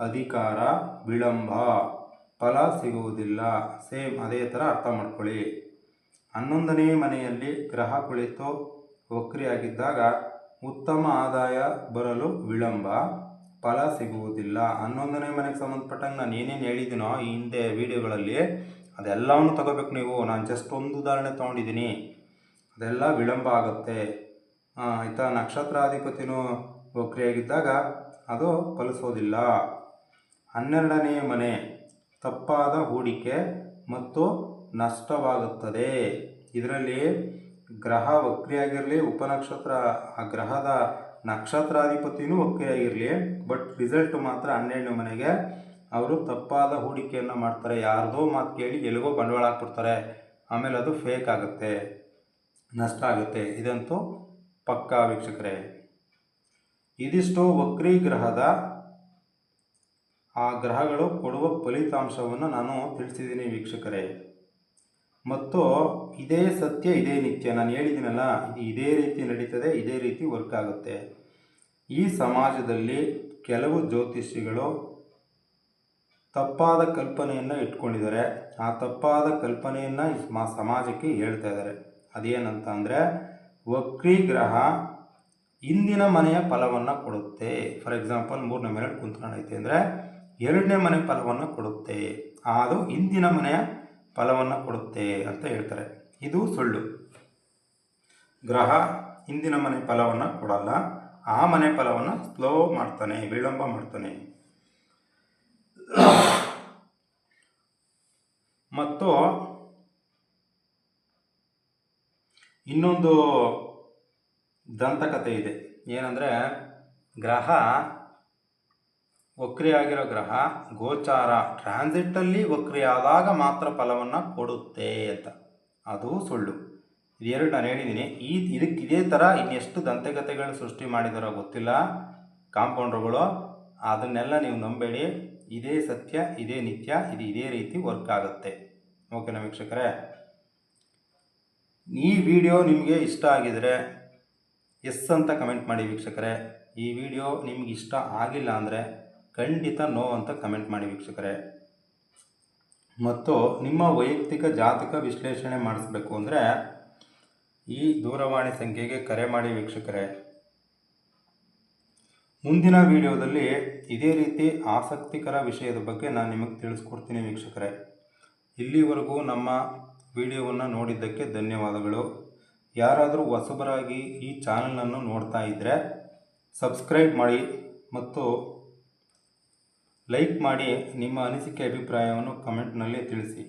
ಅಧಿಕಾರ ವಿಳಂಬ. ಫಲ ಸಿಗುವುದಿಲ್ಲ. ಸೇಮ್ ಅದೇ ಥರ ಅರ್ಥ ಮಾಡ್ಕೊಳ್ಳಿ. ಹನ್ನೊಂದನೇ ಮನೆಯಲ್ಲಿ ಗ್ರಹ ಕುಳಿತು ವಕ್ರಿಯಾಗಿದ್ದಾಗ ಉತ್ತಮ ಆದಾಯ ಬರಲು ವಿಳಂಬ, ಫಲ ಸಿಗುವುದಿಲ್ಲ. ಹನ್ನೊಂದನೇ ಮನೆಗೆ ಸಂಬಂಧಪಟ್ಟಂಗೆ ನಾನು ಏನೇನು ಹೇಳಿದ್ದೀನೋ ಈ ಹಿಂದೆ ವೀಡಿಯೋಗಳಲ್ಲಿ ಅದೆಲ್ಲವನ್ನು ತಗೋಬೇಕು ನೀವು. ನಾನು ಜಸ್ಟ್ ಒಂದು ಉದಾಹರಣೆ ತೊಗೊಂಡಿದ್ದೀನಿ ಅದೆಲ್ಲ ವಿಳಂಬ ಆಗುತ್ತೆ. ಆಯಿತಾ ನಕ್ಷತ್ರಾಧಿಪತಿನೂ ವಕ್ರಿಯಾಗಿದ್ದಾಗ ಅದು ಫಲಿಸೋದಿಲ್ಲ. ಹನ್ನೆರಡನೇ ಮನೆ ತಪ್ಪಾದ ಹೂಡಿಕೆ ಮತ್ತು ನಷ್ಟವಾಗುತ್ತದೆ. ಇದರಲ್ಲಿ ಗ್ರಹ ವಕ್ರಿಯಾಗಿರಲಿ, ಉಪನಕ್ಷತ್ರ, ಆ ಗ್ರಹದ ನಕ್ಷತ್ರಾಧಿಪತಿನೂ ವಕ್ರಿಯಾಗಿರಲಿ, ಬಟ್ ರಿಸಲ್ಟ್ ಮಾತ್ರ ಹನ್ನೆರಡು ಮನೆಗೆ. ಅವರು ತಪ್ಪಾದ ಹೂಡಿಕೆಯನ್ನು ಮಾಡ್ತಾರೆ. ಯಾರ್ದೋ ಮಾತು ಕೇಳಿ ಎಲ್ಲಿಗೋ ಬಂಡವಾಳ ಹಾಕ್ಬಿಡ್ತಾರೆ. ಆಮೇಲೆ ಅದು ಫೇಕ್ ಆಗುತ್ತೆ. ನಷ್ಟ ಆಗುತ್ತೆ. ಇದಂತೂ ಪಕ್ಕಾ ವೀಕ್ಷಕರೇ. ಇದಿಷ್ಟು ವಕ್ರಿ ಗ್ರಹದ ಆ ಗ್ರಹಗಳು ಕೊಡುವ ಫಲಿತಾಂಶವನ್ನು ನಾನು ತಿಳಿಸಿದ್ದೀನಿ ವೀಕ್ಷಕರೇ. ಮತ್ತು ಇದೇ ಸತ್ಯ, ಇದೇ ನಿತ್ಯ ನಾನು ಹೇಳಿದ್ದೀನಲ್ಲ, ಇದು ಇದೇ ರೀತಿ ನಡೀತದೆ, ಇದೇ ರೀತಿ ವರ್ಕ್ ಆಗುತ್ತೆ. ಈ ಸಮಾಜದಲ್ಲಿ ಕೆಲವು ಜ್ಯೋತಿಷಿಗಳು ತಪ್ಪಾದ ಕಲ್ಪನೆಯನ್ನು ಇಟ್ಕೊಂಡಿದ್ದಾರೆ. ಆ ತಪ್ಪಾದ ಕಲ್ಪನೆಯನ್ನು ಮಾ ಸಮಾಜಕ್ಕೆ ಹೇಳ್ತಾ ಇದ್ದಾರೆ. ಅದೇನಂತ ಅಂದರೆ ವಕ್ರಿ ಗ್ರಹ ಇಂದಿನ ಮನೆಯ ಫಲವನ್ನು ಕೊಡುತ್ತೆ. ಫಾರ್ ಎಕ್ಸಾಂಪಲ್ ಮೂರನೇ ಮನೆ ಕುಂತ್ಕೊಂಡೈತೆ ಅಂದರೆ ಎರಡನೇ ಮನೆ ಫಲವನ್ನು ಕೊಡುತ್ತೆ. ಅದು ಇಂದಿನ ಮನೆಯ ಫಲವನ್ನು ಕೊಡುತ್ತೆ ಅಂತ ಹೇಳ್ತಾರೆ. ಇದು ಸುಳ್ಳು. ಗ್ರಹ ಇಂದಿನ ಮನೆ ಫಲವನ್ನು ಕೊಡಲ್ಲ. ಆ ಮನೆ ಫಲವನ್ನು ಸ್ಲೋ ಮಾಡ್ತಾನೆ, ವಿಳಂಬ ಮಾಡ್ತಾನೆ. ಮತ್ತು ಇನ್ನೊಂದು ದಂತಕಥೆ ಇದೆ. ಏನಂದರೆ ಗ್ರಹ ವಕ್ರಿ ಆಗಿರೋ ಗ್ರಹ ಗೋಚಾರ ಟ್ರಾನ್ಸಿಟ್ಟಲ್ಲಿ ವಕ್ರಿಯಾದಾಗ ಮಾತ್ರ ಫಲವನ್ನು ಕೊಡುತ್ತೆ ಅಂತ. ಅದು ಸುಳ್ಳು. ಇದೆರಡು ನಾನು ಹೇಳಿದ್ದೀನಿ ಈ ಇದಕ್ಕೆ ಇದೇ ಥರ ಇನ್ನೆಷ್ಟು ದಂತಕಥೆಗಳು ಸೃಷ್ಟಿ ಮಾಡಿದಾರೋ ಗೊತ್ತಿಲ್ಲ. ಕಾಂಪೌಂಡ್ರುಗಳು ಅದನ್ನೆಲ್ಲ ನೀವು ನಂಬೇಡಿ. ಇದೇ ಸತ್ಯ, ಇದೇ ನಿತ್ಯ, ಇದು ಇದೇ ರೀತಿ ವರ್ಕ್ ಆಗುತ್ತೆ. ಓಕೆನಾ ವೀಕ್ಷಕರೇ? ಈ ವಿಡಿಯೋ ನಿಮಗೆ ಇಷ್ಟ ಆಗಿದರೆ ಎಸ್ ಅಂತ ಕಮೆಂಟ್ ಮಾಡಿ ವೀಕ್ಷಕರೇ. ಈ ವಿಡಿಯೋ ನಿಮ್ಗೆ ಇಷ್ಟ ಆಗಿಲ್ಲ ಅಂದರೆ ಖಂಡಿತ ನೋ ಅಂತ ಕಮೆಂಟ್ ಮಾಡಿ ವೀಕ್ಷಕರೇ. ಮತ್ತು ನಿಮ್ಮ ವೈಯಕ್ತಿಕ ಜಾತಕ ವಿಶ್ಲೇಷಣೆ ಮಾಡಿಸ್ಬೇಕು ಅಂದರೆ ಈ ದೂರವಾಣಿ ಸಂಖ್ಯೆಗೆ ಕರೆ ಮಾಡಿ ವೀಕ್ಷಕರೇ. ಮುಂದಿನ ವಿಡಿಯೋದಲ್ಲಿ ಇದೇ ರೀತಿ ಆಸಕ್ತಿಕರ ವಿಷಯದ ಬಗ್ಗೆ ನಾನು ನಿಮಗೆ ತಿಳಿಸ್ಕೊಡ್ತೀನಿ ವೀಕ್ಷಕರೇ. ಇಲ್ಲಿವರೆಗೂ ನಮ್ಮ ವಿಡಿಯೋವನ್ನು ನೋಡಿದ್ದಕ್ಕೆ ಧನ್ಯವಾದಗಳು. ಯಾರಾದರೂ ಹೊಸಬರಾಗಿ ಈ ಚಾನಲನ್ನು ನೋಡ್ತಾ ಇದ್ದರೆ ಸಬ್ಸ್ಕ್ರೈಬ್ ಮಾಡಿ ಮತ್ತು ಲೈಕ್ ಮಾಡಿ ನಿಮ್ಮ ಅನಿಸಿಕೆ ಅಭಿಪ್ರಾಯವನ್ನು ಕಮೆಂಟ್ನಲ್ಲಿ ತಿಳಿಸಿ.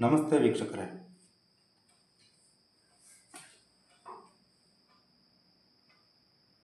ನಮಸ್ತೆ ವೀಕ್ಷಕರೇ.